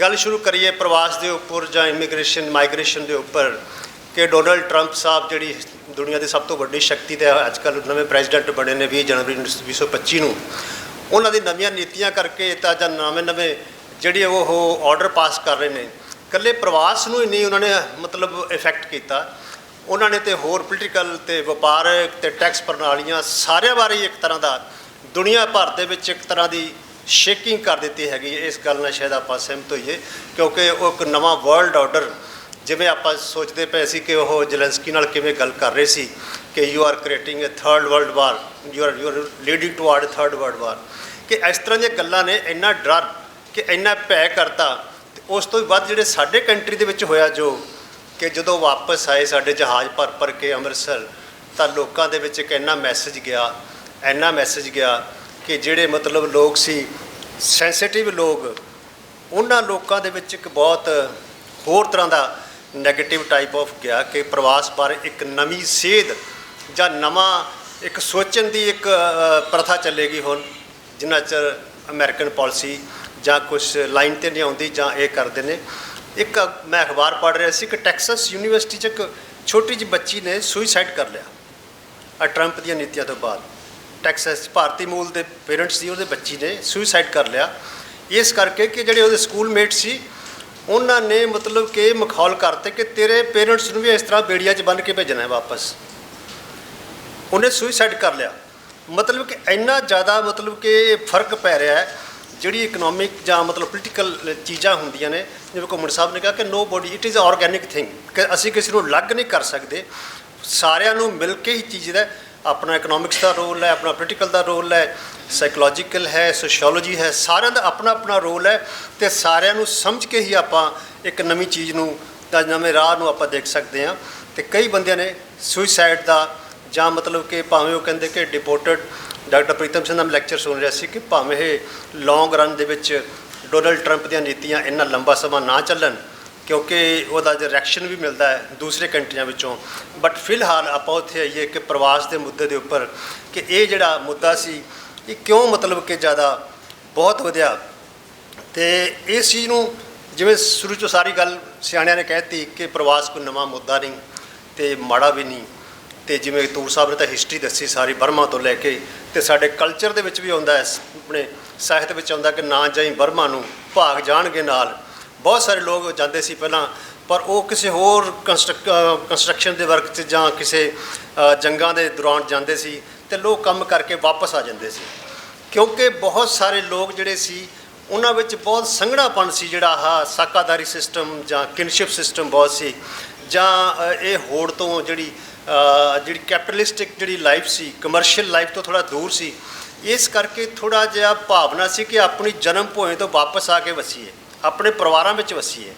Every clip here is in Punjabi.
ਗੱਲ ਸ਼ੁਰੂ ਕਰੀਏ ਪ੍ਰਵਾਸ ਦੇ ਉੱਪਰ ਜਾਂ ਇਮੀਗ੍ਰੇਸ਼ਨ ਮਾਈਗ੍ਰੇਸ਼ਨ ਦੇ ਉੱਪਰ ਕਿ ਡੋਨਲਡ ਟਰੰਪ ਸਾਹਿਬ ਜਿਹੜੀ ਦੁਨੀਆ ਦੀ ਸਭ ਤੋਂ ਵੱਡੀ ਸ਼ਕਤੀ ਤੇ ਅੱਜ ਕੱਲ੍ਹ ਨਵੇਂ ਪ੍ਰੈਜ਼ੀਡੈਂਟ ਬਣੇ ਨੇ 20 ਜਨਵਰੀ 2025 ਨੂੰ। ਉਹਨਾਂ ਦੀ ਨਵੀਆਂ ਨੀਤੀਆਂ ਕਰਕੇ ਤਾਂ ਜਾਂ ਨਵੇਂ ਨਵੇਂ ਜਿਹੜੇ ਉਹ ਆਰਡਰ ਪਾਸ ਕਰ ਰਹੇ ਨੇ। ਇਕੱਲੇ ਪ੍ਰਵਾਸ ਨੂੰ ਹੀ ਨਹੀਂ ਉਹਨਾਂ ਨੇ ਮਤਲਬ ਇਫੈਕਟ ਕੀਤਾ। ਉਹਨਾਂ ਨੇ ਤੇ ਹੋਰ ਪੋਲੀਟੀਕਲ ਤੇ ਵਪਾਰਕ ਤੇ ਟੈਕਸ ਪ੍ਰਣਾਲੀਆਂ ਸਾਰਿਆਂ ਬਾਰੇ ਹੀ ਇੱਕ ਤਰ੍ਹਾਂ ਦਾ ਦੁਨੀਆ ਭਰ ਦੇ ਵਿੱਚ ਇੱਕ ਤਰ੍ਹਾਂ ਦੀ ਸ਼ੇਕਿੰਗ ਕਰ ਦਿੱਤੀ ਹੈਗੀ ਹੈ। ਇਸ ਗੱਲ ਨਾਲ ਸ਼ਾਇਦ ਆਪਾਂ ਸਹਿਮਤ ਹੋਈਏ, ਕਿਉਂਕਿ ਉਹ ਇੱਕ ਨਵਾਂ ਵਰਲਡ ਆਰਡਰ ਜਿਵੇਂ ਆਪਾਂ ਸੋਚਦੇ ਪਏ ਸੀ ਕਿ ਉਹ ਜ਼ੈਲੈਂਸਕੀ ਨਾਲ ਕਿਵੇਂ ਗੱਲ ਕਰ ਰਹੇ ਸੀ ਕਿ you are creating a third world war you are you are leading toward third world war ਕਿ ਇਸ ਤਰ੍ਹਾਂ ਦੀਆਂ ਗੱਲਾਂ ਨੇ ਇੰਨਾ ਡਰ ਕਿ ਇੰਨਾ ਭੈ ਕਰਤਾ, ਤੇ ਉਸ ਤੋਂ ਬਾਅਦ ਜਿਹੜੇ ਸਾਡੇ ਕੰਟਰੀ ਦੇ ਵਿੱਚ ਹੋਇਆ ਜੋ ਕਿ ਜਦੋਂ ਵਾਪਸ ਆਏ ਸਾਡੇ ਜਹਾਜ਼ ਭਰ ਭਰ ਕੇ ਅੰਮ੍ਰਿਤਸਰ, ਤਾਂ ਲੋਕਾਂ ਦੇ ਵਿੱਚ ਇੱਕ ਇੰਨਾ ਮੈਸੇਜ ਗਿਆ, ਇੰਨਾ ਮੈਸੇਜ ਗਿਆ ਕਿ ਜਿਹੜੇ ਮਤਲਬ ਲੋਕ ਸੀ ਸੈਂਸਿਟਿਵ ਲੋਕ, ਉਹਨਾਂ ਲੋਕਾਂ ਦੇ ਵਿੱਚ ਇੱਕ ਬਹੁਤ ਹੋਰ ਤਰ੍ਹਾਂ ਦਾ 네ਗੇਟਿਵ ਟਾਈਪ ਆਫ ਗਿਆ ਕਿ ਪ੍ਰਵਾਸ ਬਾਰੇ ਇੱਕ ਨਵੀਂ ਸੇਧ ਜਾਂ ਨਵਾਂ ਇੱਕ ਸੋਚਣ ਦੀ ਇੱਕ ਪ੍ਰਥਾ ਚੱਲੇਗੀ ਹੁਣ, ਜਿੰਨਾ ਚਿਰ ਅਮਰੀਕਨ ਪਾਲਿਸੀ ਜਾਂ ਕੁਝ ਲਾਈਨ ਤੇ ਨਹੀਂ ਆਉਂਦੀ ਜਾਂ ਇਹ ਕਰਦੇ ਨੇ। ਇੱਕ ਮੈਂ ਅਖਬਾਰ ਪੜ੍ਹ ਰਿਹਾ ਸੀ ਕਿ ਟੈਕਸਸ ਯੂਨੀਵਰਸਿਟੀ 'ਚ ਇੱਕ ਛੋਟੀ ਜਿਹੀ ਬੱਚੀ ਨੇ ਸੁਸਾਈਡ ਕਰ ਲਿਆ ਆ ਟਰੰਪ ਦੀਆਂ ਨੀਤੀਆਂ ਤੋਂ ਬਾਅਦ। ਟੈਕਸਸ ਭਾਰਤੀ ਮੂਲ ਦੇ ਪੇਰੈਂਟਸ ਸੀ, ਉਹਦੇ ਬੱਚੀ ਨੇ ਸੁਸਾਈਡ ਕਰ ਲਿਆ। ਇਸ ਕਰਕੇ ਕਿ ਜਿਹੜੇ ਉਹਦੇ ਸਕੂਲਮੇਟ ਸੀ, ਉਹਨਾਂ ਨੇ ਮਤਲਬ ਕਿ ਮਖੌਲ ਕਰਤੇ ਕਿ ਤੇਰੇ ਪੇਰੈਂਟਸ ਨੂੰ ਵੀ ਇਸ ਤਰ੍ਹਾਂ ਬੇੜੀਆਂ 'ਚ ਬੰਨ੍ਹ ਕੇ ਭੇਜਣਾ ਹੈ ਵਾਪਸ। ਉਹਨੇ ਸੁਸਾਈਡ ਕਰ ਲਿਆ। ਮਤਲਬ ਕਿ ਇੰਨਾ ਜ਼ਿਆਦਾ ਮਤਲਬ ਕਿ ਫ਼ਰਕ ਪੈ ਰਿਹਾ ਹੈ, ਜਿਹੜੀ ਇਕਨੋਮਿਕ ਜਾਂ ਮਤਲਬ ਪੋਲੀਟੀਕਲ ਚੀਜ਼ਾਂ ਹੁੰਦੀਆਂ ਨੇ, ਜਿਵੇਂ ਘੁੰਮਣ ਸਾਹਿਬ ਨੇ ਕਿਹਾ ਕਿ no body it is organic thing ਕਿ ਅਸੀਂ ਕਿਸੇ ਨੂੰ ਅਲੱਗ ਨਹੀਂ ਕਰ ਸਕਦੇ। ਸਾਰਿਆਂ ਨੂੰ ਮਿਲ ਕੇ ਹੀ ਚੀਜ਼ ਦਾ ਆਪਣਾ ਇਕਨੋਮਿਕਸ ਦਾ ਰੋਲ ਹੈ, ਆਪਣਾ ਪੋਲੀਟੀਕਲ ਦਾ ਰੋਲ ਹੈ ਸਾਈਕੋਲੋਜੀਕਲ ਹੈ ਸੋਸ਼ੀਓਲੋਜੀ ਹੈ, ਸਾਰਿਆਂ ਦਾ ਆਪਣਾ ਆਪਣਾ ਰੋਲ ਹੈ ਤੇ ਸਾਰਿਆਂ ਨੂੰ ਸਮਝ ਕੇ ਹੀ ਆਪਾਂ ਇੱਕ ਨਵੀਂ ਚੀਜ਼ ਨੂੰ ਤਾਂ ਨਵੇਂ ਰਾਹ ਨੂੰ ਆਪਾਂ ਦੇਖ ਸਕਦੇ ਹਾਂ ਤੇ ਕਈ ਬੰਦਿਆਂ ਨੇ ਸੁਸਾਈਡ ਦਾ ਜਾਂ ਮਤਲਬ ਕਿ ਭਾਵੇਂ ਉਹ ਕਹਿੰਦੇ ਕਿ ਡਿਪੋਰਟਡ ਡਾਕਟਰ ਪ੍ਰੀਤਮ ਸਿੰਘ ਦਾ ਲੈਕਚਰ ਸੁਣ ਰਿਹਾ ਸੀ ਕਿ ਭਾਵੇਂ ਇਹ ਲੌਂਗ ਰਨ ਦੇ ਵਿੱਚ ਡੋਨਲਡ ਟਰੰਪ ਦੀਆਂ ਨੀਤੀਆਂ ਇੰਨਾ ਲੰਬਾ ਸਮਾਂ ਨਾ ਚੱਲਣ ਕਿਉਂਕਿ ਉਹਦਾ ਜੋ ਰਿਐਕਸ਼ਨ ਵੀ ਮਿਲਦਾ ਹੈ ਦੂਸਰੇ ਕੰਟਰੀਆਂ ਵਿੱਚੋਂ। ਬਟ ਫਿਲਹਾਲ ਆਪਾਂ ਉੱਥੇ ਆਈਏ ਕਿ ਪ੍ਰਵਾਸ ਦੇ ਮੁੱਦੇ ਦੇ ਉੱਪਰ ਕਿ ਇਹ ਜਿਹੜਾ ਮੁੱਦਾ ਸੀ, ਇਹ ਕਿਉਂ ਮਤਲਬ ਕਿ ਜ਼ਿਆਦਾ ਬਹੁਤ ਵਧਿਆ? ਤੇ ਇਸ ਚੀਜ਼ ਨੂੰ ਜਿਵੇਂ ਸ਼ੁਰੂ 'ਚੋਂ ਸਾਰੀ ਗੱਲ ਸਿਆਣਿਆਂ ਨੇ ਕਹਿਤੀ ਕਿ ਪ੍ਰਵਾਸ ਕੋਈ ਨਵਾਂ ਮੁੱਦਾ ਨਹੀਂ ਤੇ ਮਾੜਾ ਵੀ ਨਹੀਂ। ਤੇ ਜਿਵੇਂ ਤੂਰ ਸਾਹਿਬ ਨੇ ਤਾਂ ਹਿਸਟਰੀ ਦੱਸੀ ਸਾਰੀ ਬਰਮਾ ਤੋਂ ਲੈ ਕੇ ਤੇ ਸਾਡੇ ਕਲਚਰ ਦੇ ਵਿੱਚ ਵੀ ਆਉਂਦਾ ਹੈ, ਆਪਣੇ ਸਾਹਿਤ ਵਿੱਚ ਆਉਂਦਾ ਕਿ ਨਾ ਜਾਈ ਬਰਮਾ ਨੂੰ, ਭਾਗ ਜਾਣਗੇ ਨਾਲ। ਬਹੁਤ ਸਾਰੇ ਲੋਕ ਜਾਂਦੇ ਸੀ ਪਹਿਲਾਂ, ਪਰ ਉਹ ਕਿਸੇ ਹੋਰ ਕੰਸਟਰਕਸ਼ਨ ਦੇ ਵਰਕ 'ਚ ਜਾਂ ਕਿਸੇ ਜੰਗਾਂ ਦੇ ਦੌਰਾਨ ਜਾਂਦੇ ਸੀ ਤੇ ਲੋਕ ਕੰਮ ਕਰਕੇ ਵਾਪਸ ਆ ਜਾਂਦੇ ਸੀ। ਕਿਉਂਕਿ ਬਹੁਤ ਸਾਰੇ ਲੋਕ ਜਿਹੜੇ ਸੀ, ਉਹਨਾਂ ਵਿੱਚ ਬਹੁਤ ਸੰਘਣਾਪਣ ਸੀ ਜਿਹੜਾ ਆਹ ਸਾਕਾਦਾਰੀ ਸਿਸਟਮ ਜਾਂ ਕਿਨਸ਼ਿਪ ਸਿਸਟਮ ਬਹੁਤ ਸੀ। ਜਾਂ ਇਹ ਹੋੜ ਤੋਂ ਜਿਹੜੀ ਜਿਹੜੀ ਕੈਪੀਟਲਿਸਟਿਕ ਜਿਹੜੀ ਲਾਈਫ ਸੀ ਕਮਰਸ਼ੀਅਲ ਲਾਈਫ ਤੋਂ ਥੋੜਾ ਦੂਰ ਸੀ। ਇਸ ਕਰਕੇ ਥੋੜਾ ਜਿਹਾ ਭਾਵਨਾ ਸੀ ਕਿ ਆਪਣੀ ਜਨਮ ਭੂਮੀ ਤੋਂ ਵਾਪਸ ਆ ਕੇ ਵਸੀਏ। ਆਪਣੇ ਪਰਿਵਾਰਾਂ ਵਿੱਚ ਵਸੀਏ।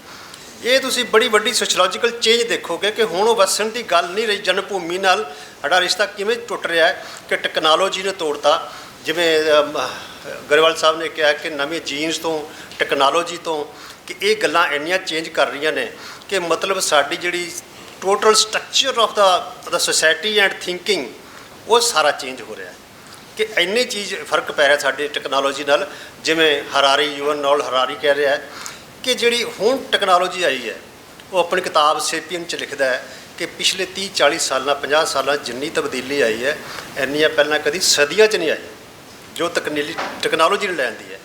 ਇਹ ਤੁਸੀਂ ਬੜੀ ਵੱਡੀ ਸੋਸ਼ੀਓਲੋਜੀਕਲ ਚੇਂਜ ਦੇਖੋਗੇ ਕਿ ਹੁਣ ਉਹ ਵਸਣ ਦੀ ਗੱਲ ਨਹੀਂ ਰਹੀ ਜਨਮ ਭੂਮੀ ਨਾਲ ਸਾਡਾ ਰਿਸ਼ਤਾ ਕਿਵੇਂ ਟੁੱਟ ਰਿਹਾ ਹੈ, ਕਿ ਟੈਕਨੋਲੋਜੀ ਨੇ ਤੋੜਤਾ। ਜਿਵੇਂ ਗਰੇਵਾਲ ਸਾਹਿਬ ਨੇ ਕਿਹਾ ਕਿ ਨਵੇਂ ਜੀਨਸ ਤੋਂ ਟੈਕਨੋਲੋਜੀ ਤੋਂ, ਕਿ ਇਹ ਗੱਲਾਂ ਇੰਨੀਆਂ ਚੇਂਜ ਕਰ ਰਹੀਆਂ ਨੇ ਕਿ ਮਤਲਬ ਸਾਡੀ ਜਿਹੜੀ total structure of the the society and thinking ਉਹ ਸਾਰਾ ਚੇਂਜ ਹੋ ਰਿਹਾ ਹੈ। ਕਿ ਇੰਨੀ ਚੀਜ਼ ਫ਼ਰਕ ਪੈ ਰਿਹਾ ਸਾਡੀ ਟੈਕਨੋਲੋਜੀ ਨਾਲ, ਜਿਵੇਂ ਹਰਾਰੀ ਯੂਐਨ ਨੌਲ ਹਰਾਰੀ ਕਹਿ ਰਿਹਾ ਕਿ ਜਿਹੜੀ ਹੁਣ ਟੈਕਨੋਲੋਜੀ ਆਈ ਹੈ, ਉਹ ਆਪਣੀ ਕਿਤਾਬ ਸੇਪੀਅਨ ਚ ਲਿਖਦਾ ਹੈ ਕਿ ਪਿਛਲੇ 30 40 ਸਾਲਾਂ 50 ਸਾਲਾਂ ਜਿੰਨੀ ਤਬਦੀਲੀ ਆਈ ਹੈ, ਇੰਨੀਆਂ ਪਹਿਲਾਂ ਕਦੀ ਸਦੀਆਂ 'ਚ ਨਹੀਂ ਆਈ, ਜੋ ਤਕਨੀਲੀ ਟੈਕਨੋਲੋਜੀ ਨੇ ਲੈਂਦੀ ਹੈ।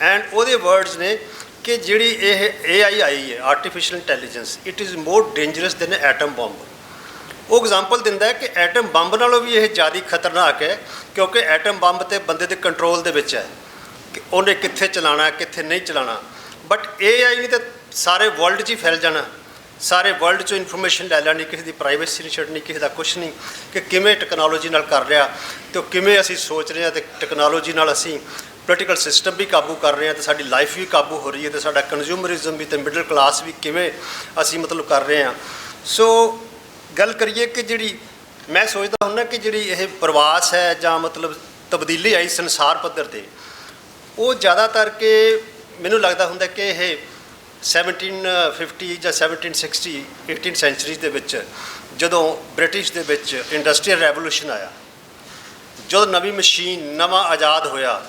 ਐਂਡ ਉਹਦੇ ਵਰਡਸ ਨੇ ਕਿ ਜਿਹੜੀ ਇਹ AI ਆਈ ਹੈ artificial intelligence it is more dangerous than atom bomb ਉਹ ਐਗਜ਼ਾਮਪਲ ਦਿੰਦਾ ਹੈ ਕਿ ਐਟਮ ਬੰਬ ਨਾਲੋਂ ਵੀ ਇਹ ਜ਼ਿਆਦਾ ਖਤਰਨਾਕ ਹੈ, ਕਿਉਂਕਿ ਐਟਮ ਬੰਬ ਤੇ ਬੰਦੇ ਦੇ ਕੰਟਰੋਲ ਦੇ ਵਿੱਚ ਹੈ ਕਿ ਉਹਨੇ ਕਿੱਥੇ ਚਲਾਣਾ ਕਿੱਥੇ ਨਹੀਂ ਚਲਾਣਾ ਬਟ AI ਨਹੀਂ ਤਾਂ ਸਾਰੇ ਵਰਲਡ 'ਚ ਹੀ ਫੈਲ ਜਾਣਾ। ਸਾਰੇ ਵਰਲਡ 'ਚੋਂ ਇਨਫੋਰਮੇਸ਼ਨ ਲੈ ਲੈਣੀ, ਕਿਸੇ ਦੀ ਪ੍ਰਾਈਵੇਸੀ ਨਹੀਂ ਛੱਡਣੀ, ਕਿਸੇ ਦਾ ਕੁਝ ਨਹੀਂ, ਕਿ ਕਿਵੇਂ ਟੈਕਨੋਲੋਜੀ ਨਾਲ ਕਰ ਰਿਹਾ ਤੇ ਉਹ ਕਿਵੇਂ ਅਸੀਂ ਸੋਚ ਰਹੇ ਹਾਂ ਤੇ ਟੈਕਨੋਲੋਜੀ ਨਾਲ ਅਸੀਂ ਪੋਲੀਟੀਕਲ ਸਿਸਟਮ ਵੀ ਕਾਬੂ ਕਰ ਰਹੇ ਹਾਂ ਤੇ ਸਾਡੀ ਲਾਈਫ ਵੀ ਕਾਬੂ ਹੋ ਰਹੀ ਹੈ ਤੇ ਸਾਡਾ ਕੰਜ਼ਿਊਮਰਿਜ਼ਮ ਵੀ ਤੇ ਮਿਡਲ ਕਲਾਸ ਵੀ ਕਿਵੇਂ ਅਸੀਂ ਮਤਲਬ ਕਰ ਰਹੇ ਹਾਂ। ਸੋ ਗੱਲ ਕਰੀਏ ਕਿ ਜਿਹੜੀ ਮੈਂ ਸੋਚਦਾ ਹੁੰਦਾ ਕਿ ਜਿਹੜੀ ਇਹ ਪ੍ਰਵਾਸ ਹੈ ਜਾਂ ਮਤਲਬ ਤਬਦੀਲੀ ਆਈ ਸੰਸਾਰ ਪੱਧਰ ਤੇ, ਉਹ ਜ਼ਿਆਦਾਤਰ ਕਿ ਮੈਨੂੰ ਲੱਗਦਾ ਹੁੰਦਾ ਕਿ ਇਹ 1750 ਜਾਂ 1760 18 ਸੈਂਚਰੀ ਦੇ ਵਿੱਚ, ਜਦੋਂ ਬ੍ਰਿਟਿਸ਼ ਦੇ ਵਿੱਚ ਇੰਡਸਟਰੀਅਲ ਰੈਵੋਲੂਸ਼ਨ ਆਇਆ, ਜਦੋਂ ਨਵੀਂ ਮਸ਼ੀਨ, ਨਵਾਂ ਆਜ਼ਾਦ ਹੋਇਆ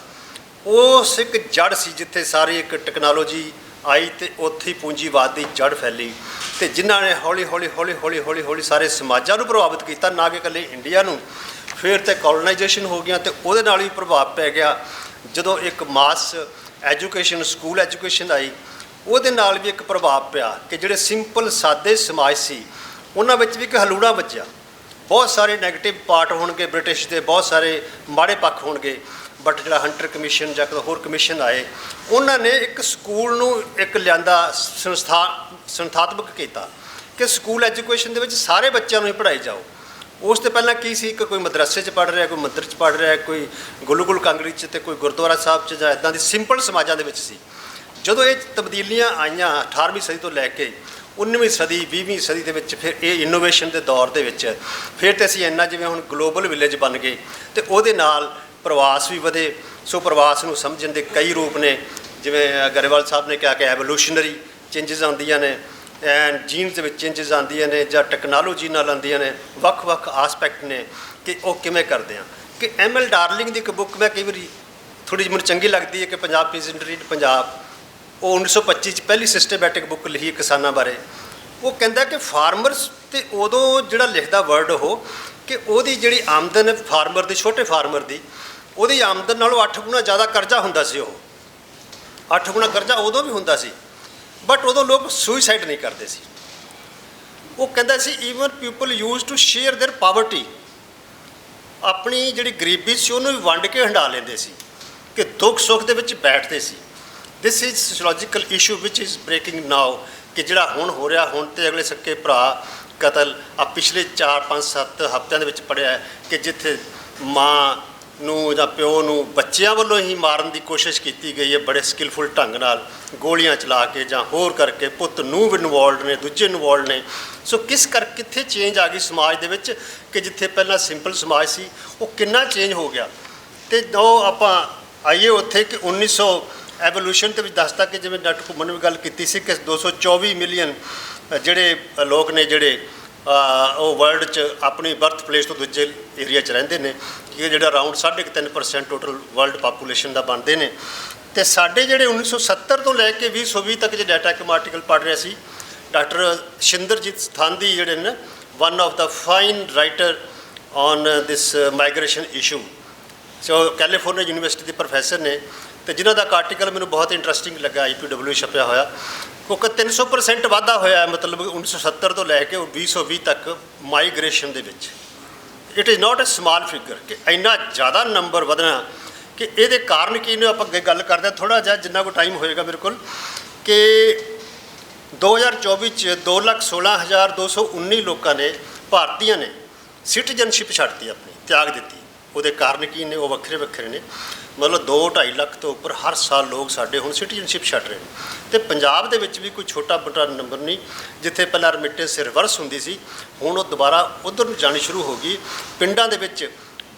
ਉਸ ਇੱਕ ਜੜ ਸੀ ਜਿੱਥੇ ਸਾਰੀ ਇੱਕ ਟੈਕਨੋਲੋਜੀ ਆਈ ਤੇ ਉੱਥੇ ਪੂੰਜੀਵਾਦ ਦੀ ਜੜ ਫੈਲੀ। ਤੇ ਜਿਨ੍ਹਾਂ ਨੇ ਹੌਲੀ ਹੌਲੀ ਹੌਲੀ ਹੌਲੀ ਹੌਲੀ ਹੌਲੀ ਸਾਰੇ ਸਮਾਜਾਂ ਨੂੰ ਪ੍ਰਭਾਵਿਤ ਕੀਤਾ, ਨਾ ਕਿ ਇਕੱਲੇ ਇੰਡੀਆ ਨੂੰ, ਫਿਰ ਤੇ ਕਲੋਨਾਈਜੇਸ਼ਨ ਹੋ ਗਿਆ ਤੇ ਉਹਦੇ ਨਾਲ ਵੀ ਪ੍ਰਭਾਵ ਪੈ ਗਿਆ। ਜਦੋਂ ਇੱਕ ਮਾਸ ਐਜੂਕੇਸ਼ਨ ਸਕੂਲ ਐਜੂਕੇਸ਼ਨ ਆਈ, ਉਹਦੇ ਨਾਲ ਵੀ ਇੱਕ ਪ੍ਰਭਾਵ ਪਿਆ ਕਿ ਜਿਹੜੇ ਸਿੰਪਲ ਸਾਦੇ ਸਮਾਜ ਸੀ, ਉਹਨਾਂ ਵਿੱਚ ਵੀ ਇੱਕ ਹਲੂੜਾ ਵੱਜਿਆ। ਬਹੁਤ ਸਾਰੇ 네ਗੇਟਿਵ ਪਾਰਟ ਹੋਣਗੇ ਬ੍ਰਿਟਿਸ਼ ਦੇ, ਬਹੁਤ ਸਾਰੇ ਮਾੜੇ ਪੱਖ ਹੋਣਗੇ ਬਟ ਜਿਹੜਾ ਹੰਟਰ ਕਮਿਸ਼ਨ ਜਾਂ ਕੋਈ ਹੋਰ ਕਮਿਸ਼ਨ ਆਏ, ਉਹਨਾਂ ਨੇ ਇੱਕ ਸਕੂਲ ਨੂੰ ਇੱਕ ਲਿਆਂਦਾ ਸੰਸਥਾ ਸੰਥਾਤਮਕ ਕੀਤਾ ਕਿ ਸਕੂਲ ਐਜੂਕੇਸ਼ਨ ਦੇ ਵਿੱਚ ਸਾਰੇ ਬੱਚਿਆਂ ਨੂੰ ਹੀ ਪੜ੍ਹਾਈ ਜਾਓ। ਉਸ ਤੋਂ ਪਹਿਲਾਂ ਕੀ ਸੀ? ਕਿ ਕੋਈ ਮਦਰਸੇ 'ਚ ਪੜ੍ਹ ਰਿਹਾ, ਕੋਈ ਮੰਦਰ 'ਚ ਪੜ੍ਹ ਰਿਹਾ, ਕੋਈ ਗੁਲੂਗੁਲ ਕਾਂਗਰੀ 'ਚ ਤੇ ਕੋਈ ਗੁਰਦੁਆਰਾ ਸਾਹਿਬ 'ਚ ਜਾਂ ਇਦਾਂ ਦੀ ਸਿੰਪਲ ਸਮਾਜਾਂ ਦੇ ਵਿੱਚ ਸੀ। ਜਦੋਂ ਇਹ ਤਬਦੀਲੀਆਂ ਆਈਆਂ 18ਵੀਂ ਸਦੀ ਤੋਂ ਲੈ ਕੇ 19ਵੀਂ ਸਦੀ 20ਵੀਂ ਸਦੀ ਦੇ ਵਿੱਚ ਫਿਰ ਇਹ ਇਨੋਵੇਸ਼ਨ ਦੇ ਦੌਰ ਦੇ ਵਿੱਚ ਫਿਰ ਤੇ ਅਸੀਂ ਇੰਨਾ ਜਿਵੇਂ ਹੁਣ ਗਲੋਬਲ ਵਿਲੇਜ ਬਣ ਗਏ ਤੇ ਉਹਦੇ ਨਾਲ ਪ੍ਰਵਾਸ ਵੀ ਵਧੇ। ਸੋ ਪ੍ਰਵਾਸ ਨੂੰ ਸਮਝਣ ਦੇ ਕਈ ਰੂਪ ਨੇ। ਜਿਵੇਂ ਗਰੇਵਾਲ ਸਾਹਿਬ ਨੇ ਕਿਹਾ ਕਿ ਐਵੋਲੂਸ਼ਨਰੀ ਚੇਂਜਸ ਆਉਂਦੀਆਂ ਨੇ ਐਂਡ ਜੀਨਸ ਦੇ ਵਿੱਚ ਚੇਂਜਸ ਆਉਂਦੀਆਂ ਨੇ, ਜਾਂ ਟੈਕਨੋਲੋਜੀ ਨਾਲ ਆਉਂਦੀਆਂ ਨੇ ਵੱਖ-ਵੱਖ ਆਸਪੈਕਟ ਨੇ ਕਿ ਉਹ ਕਿਵੇਂ ਕਰਦੇ ਆ। ਕਿ ਐਮ ਐਲ ਡਾਰਲਿੰਗ ਦੀ ਇੱਕ ਬੁੱਕ ਮੈਂ ਕਈ ਵਾਰੀ ਥੋੜੀ ਜਿਹੀ ਮੈਨੂੰ ਚੰਗੀ ਲੱਗਦੀ ਹੈ ਕਿ ਪੰਜਾਬ ਪੀਜ਼ੈਂਟ ਰੀਡ ਪੰਜਾਬ, ਉਹ 1925 ਚ ਪਹਿਲੀ ਸਿਸਟਮੈਟਿਕ ਬੁੱਕ ਲਿਖੀ ਕਿਸਾਨਾਂ ਬਾਰੇ। ਉਹ ਕਹਿੰਦਾ ਕਿ ਫਾਰਮਰਸ ਤੇ ਉਦੋਂ ਜਿਹੜਾ ਲਿਖਦਾ ਵਰਡ ਉਹ, ਕਿ ਉਹਦੀ ਜਿਹੜੀ ਆਮਦਨ ਫਾਰਮਰ ਦੀ, ਛੋਟੇ ਫਾਰਮਰ ਦੀ, ਉਹਦੀ ਆਮਦਨ ਨਾਲੋਂ 8 ਗੁਣਾ ਜ਼ਿਆਦਾ ਕਰਜ਼ਾ ਹੁੰਦਾ ਸੀ ਉਹ। 8 ਗੁਣਾ ਕਰਜ਼ਾ ਉਦੋਂ ਵੀ ਹੁੰਦਾ ਸੀ। ਬਟ ਉਦੋਂ ਲੋਕ ਸੁਸਾਈਡ ਨਹੀਂ ਕਰਦੇ ਸੀ ਉਹ ਕਹਿੰਦਾ ਸੀ even people use to share their poverty ਆਪਣੀ ਜਿਹੜੀ ਗਰੀਬੀ ਸੀ ਉਹਨੂੰ ਵੀ ਵੰਡ ਕੇ ਹੰਡਾ ਲੈਂਦੇ ਸੀ ਕਿ ਦੁੱਖ ਸੁੱਖ ਦੇ ਵਿੱਚ ਬੈਠਦੇ ਸੀ this is sociological issue which is breaking now ਕਿ ਜਿਹੜਾ ਹੁਣ ਹੋ ਰਿਹਾ ਹੁਣ ਤੇ ਅਗਲੇ ਸੱਕੇ ਭਰਾ ਕਤਲ ਆ ਪਿਛਲੇ 4 5 7 ਹਫ਼ਤਿਆਂ ਦੇ ਵਿੱਚ ਪੜਿਆ ਹੈ ਕਿ ਜਿੱਥੇ ਮਾਂ ਨੂੰ ਜਾਂ ਪਿਓ ਨੂੰ ਬੱਚਿਆਂ ਵੱਲੋਂ ਹੀ ਮਾਰਨ ਦੀ ਕੋਸ਼ਿਸ਼ ਕੀਤੀ ਗਈ ਹੈ ਬੜੇ ਸਕਿਲਫੁਲ ਢੰਗ ਨਾਲ, ਗੋਲੀਆਂ ਚਲਾ ਕੇ ਜਾਂ ਹੋਰ ਕਰਕੇ ਪੁੱਤ ਨੂੰ ਵੀ ਇਨਵੋਲਡ ਨੇ, ਦੂਜੇ ਇਨਵੋਲਡ ਨੇ। ਸੋ ਕਿਸ ਕਰ, ਕਿੱਥੇ ਚੇਂਜ ਆ ਗਈ ਸਮਾਜ ਦੇ ਵਿੱਚ ਕਿ ਜਿੱਥੇ ਪਹਿਲਾਂ ਸਿੰਪਲ ਸਮਾਜ ਸੀ, ਉਹ ਕਿੰਨਾ ਚੇਂਜ ਹੋ ਗਿਆ? ਤੇ ਉਹ ਆਪਾਂ ਆਈਏ ਉੱਥੇ ਕਿ 1900 ਐਵੋਲੂਸ਼ਨ ਦੇ ਵਿੱਚ ਦੱਸਦਾ ਕਿ ਜਿਵੇਂ ਡਾਕਟਰ ਘੁੰਮਣ ਵੀ ਗੱਲ ਕੀਤੀ ਸੀ ਕਿ 224 ਮਿਲੀਅਨ ਜਿਹੜੇ ਲੋਕ ਨੇ ਜਿਹੜੇ ਉਹ ਵਰਲਡ 'ਚ ਆਪਣੀ ਬਰਥ ਪਲੇਸ ਤੋਂ ਦੂਜੇ ਏਰੀਆ 'ਚ ਰਹਿੰਦੇ ਨੇ। ਕਿ ਜਿਹੜਾ ਅਰਾਊਂਡ 3.5% ਟੋਟਲ ਵਰਲਡ ਪਾਪੂਲੇਸ਼ਨ ਦਾ ਬਣਦੇ ਨੇ। ਤੇ ਸਾਡੇ ਜਿਹੜੇ 1970 ਤੋਂ ਲੈ ਕੇ 2020 ਤੱਕ ਜੇ ਡਾਟਾ ਇੱਕ ਆਰਟੀਕਲ ਪੜ੍ਹ ਰਿਹਾ ਸੀ, ਡਾਕਟਰ ਸ਼ਿੰਦਰਜੀਤ ਸਥਾਂਦੀ ਜਿਹੜੇ ਨੇ one of the fine writer on this migration issue so California university ਦੇ ਪ੍ਰੋਫੈਸਰ ਨੇ ਤੇ ਜਿਨ੍ਹਾਂ ਦਾ ਆਰਟੀਕਲ ਮੈਨੂੰ ਬਹੁਤ ਇੰਟਰਸਟਿੰਗ ਲੱਗਾ ਆਈਪੀਡਬਲਿਊ ਛਪਿਆ ਹੋਇਆ। ਕਿਉਂਕਿ 300% ਵਾਧਾ ਹੋਇਆ ਹੈ ਮਤਲਬ 1970 ਤੋਂ ਲੈ ਕੇ 2020 ਤੱਕ ਮਾਈਗ੍ਰੇਸ਼ਨ ਦੇ ਵਿੱਚ। It is not a small figure ਕਿ ਇੰਨਾ ਜ਼ਿਆਦਾ ਨੰਬਰ ਵਧਣਾ, ਕਿ ਇਹਦੇ ਕਾਰਨ ਕੀ ਨੇ? ਆਪਾਂ ਅੱਗੇ ਗੱਲ ਕਰਦੇ ਹਾਂ ਥੋੜਾ ਜਿਹਾ, ਜਿੰਨਾ ਕੋ ਟਾਈਮ ਹੋਏਗਾ ਮੇਰੇ ਕੋਲ। ਕਿ 2024 ਚ 216219 ਲੋਕਾਂ ਨੇ, ਭਾਰਤੀਆਂ ਨੇ ਸਿਟੀਜ਼ਨਸ਼ਿਪ ਛੱਡਤੀ ਆਪਣੀ, ਤਿਆਗ ਦਿੱਤੀ। ਉਹਦੇ ਕਾਰਨ ਕੀ ਨੇ, ਉਹ ਵੱਖਰੇ ਵੱਖਰੇ ਨੇ। ਮਤਲਬ 2.5 ਲੱਖ ਤੋਂ ਉੱਪਰ ਹਰ ਸਾਲ ਲੋਕ ਸਾਡੇ ਹੁਣ ਸਿਟੀਜ਼ਨਸ਼ਿਪ ਛੱਡ ਰਹੇ ਨੇ। ਤੇ ਪੰਜਾਬ ਦੇ ਵਿੱਚ ਵੀ ਕੋਈ ਛੋਟਾ ਬਟਾ ਨੰਬਰ ਨਹੀਂ, ਜਿੱਥੇ ਪਹਿਲਾਂ ਰਮਿਟੈਂਸ ਰਿਵਰਸ ਹੁੰਦੀ ਸੀ, ਹੁਣ ਉਹ ਦੁਬਾਰਾ ਉਧਰ ਨੂੰ ਜਾਣੀ ਸ਼ੁਰੂ ਹੋ ਗਈ। ਪਿੰਡਾਂ ਦੇ ਵਿੱਚ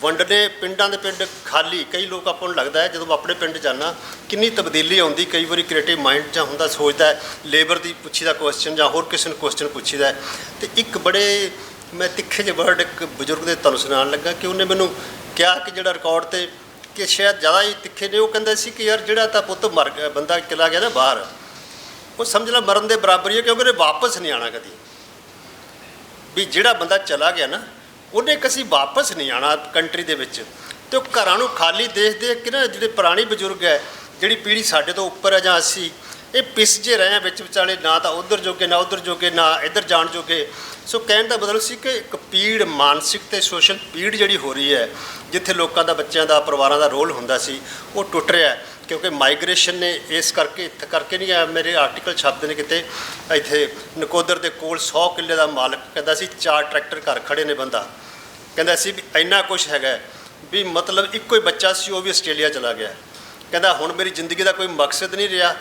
ਵੰਡਦੇ, ਪਿੰਡਾਂ ਦੇ ਪਿੰਡ ਖਾਲੀ, ਕਈ ਲੋਕ ਆਪਾਂ ਨੂੰ ਲੱਗਦਾ ਹੈ, ਜਦੋਂ ਆਪਣੇ ਪਿੰਡ ਜਾਣਾ ਕਿੰਨੀ ਤਬਦੀਲੀ ਆਉਂਦੀ, ਕਈ ਵਾਰੀ ਕ੍ਰੀਏਟਿਵ ਮਾਈਂਡ ਜਾਂ ਹੁੰਦਾ ਸੋਚਦਾ ਹੈ ਲੇਬਰ ਦੀ ਪੁੱਛੀਦਾ ਕੁਐਸਚਨ ਜਾਂ ਹੋਰ ਕਿਸੇ ਨੂੰ ਕੁਐਸਚਨ ਪੁੱਛੀਦਾ ਹੈ। ਤੇ ਇੱਕ ਬੜੇ, ਮੈਂ ਤਿੱਖੇ ਜਿਹੇ ਵਰਡ ਇੱਕ ਬਜ਼ੁਰਗ ਦੇ ਤੁਹਾਨੂੰ ਸੁਣਾਉਣ ਲੱਗਾ ਕਿ ਉਹਨੇ ਮੈਨੂੰ ਕਿਹਾ ਕਿ ਜਿਹੜਾ ਰਿਕਾਰਡ ਤੇ ਕਿ ਸ਼ਾਇਦ ਜ਼ਿਆਦਾ ਹੀ ਤਿੱਖੇ ਨੇ, ਉਹ ਕਹਿੰਦਾ ਸੀ ਕਿ ਯਾਰ ਜਿਹੜਾ ਤਾਂ ਪੁੱਤ ਮਰ ਗਿਆ, ਬੰਦਾ ਚਲਾ ਗਿਆ ਨਾ ਬਾਹਰ, ਉਹ ਸਮਝ ਲੈ ਮਰਨ ਦੇ ਬਰਾਬਰ ਹੀ ਹੈ ਕਿਉਂਕਿ ਉਹਨੇ ਵਾਪਸ ਨਹੀਂ ਆਣਾ ਕਦੀ। ਵੀ ਜਿਹੜਾ ਬੰਦਾ ਚਲਾ ਗਿਆ ਨਾ, ਉਹਨੇ ਕਦੀ ਵਾਪਸ ਨਹੀਂ ਆਣਾ ਕੰਟਰੀ ਦੇ ਵਿੱਚ। ਤੇ ਉਹ ਘਰਾਂ ਨੂੰ ਖਾਲੀ ਦੇਖ ਦੇਖ ਕੇ ਨਾ ਜਿਹੜੇ ਪੁਰਾਣੀ ਬਜ਼ੁਰਗ ਹੈ, ਜਿਹੜੀ ਪੀੜ੍ਹੀ ਸਾਡੇ ਤੋਂ ਉੱਪਰ ਹੈ ਜਾਂ ਅਸੀਂ, ਇਹ ਪਿਸ ਜੇ ਰਹੇ ਆ ਵਿੱਚ ਵਿਚਾਲੇ, ਨਾ ਤਾਂ ਉਧਰ ਜੋਗੇ, ਨਾ ਉਧਰ ਜੋਗੇ, ਨਾ ਇੱਧਰ ਜਾਣ ਜੋਗੇ। ਸੋ ਕਹਿਣ ਦਾ ਮਤਲਬ ਸੀ ਕਿ ਇੱਕ ਪੀੜ, ਮਾਨਸਿਕ ਤੇ ਸੋਸ਼ਲ ਪੀੜ ਜਿਹੜੀ ਹੋ ਰਹੀ ਹੈ ਜਿੱਥੇ ਲੋਕਾਂ ਦਾ, ਬੱਚਿਆਂ ਦਾ, ਪਰਿਵਾਰਾਂ ਦਾ ਰੋਲ ਹੁੰਦਾ ਸੀ, ਉਹ ਟੁੱਟ ਰਿਹਾ ਕਿਉਂਕਿ ਮਾਈਗ੍ਰੇਸ਼ਨ ਨੇ ਇਸ ਕਰਕੇ, ਇੱਥੇ ਕਰਕੇ ਨਹੀਂ ਆਇਆ। ਮੇਰੇ ਆਰਟੀਕਲ ਛਪਦੇ ਨੇ ਕਿਤੇ, ਇੱਥੇ ਨਕੋਦਰ ਦੇ ਕੋਲ 100 ਕਿੱਲੇ ਦਾ ਮਾਲਕ ਕਹਿੰਦਾ ਸੀ, ਚਾਰ ਟਰੈਕਟਰ ਘਰ ਖੜੇ ਨੇ ਬੰਦਾ। ਕਹਿੰਦਾ ਸੀ ਵੀ ਇੰਨਾ ਕੁਝ ਹੈਗਾ ਵੀ ਮਤਲਬ ਇੱਕੋ ਹੀ ਬੱਚਾ ਸੀ, ਉਹ ਵੀ ਆਸਟ੍ਰੇਲੀਆ ਚਲਾ ਗਿਆ। ਕਹਿੰਦਾ ਹੁਣ ਮੇਰੀ ਜ਼ਿੰਦਗੀ ਦਾ ਕੋਈ ਮਕਸਦ ਨਹੀਂ ਰਿਹਾ।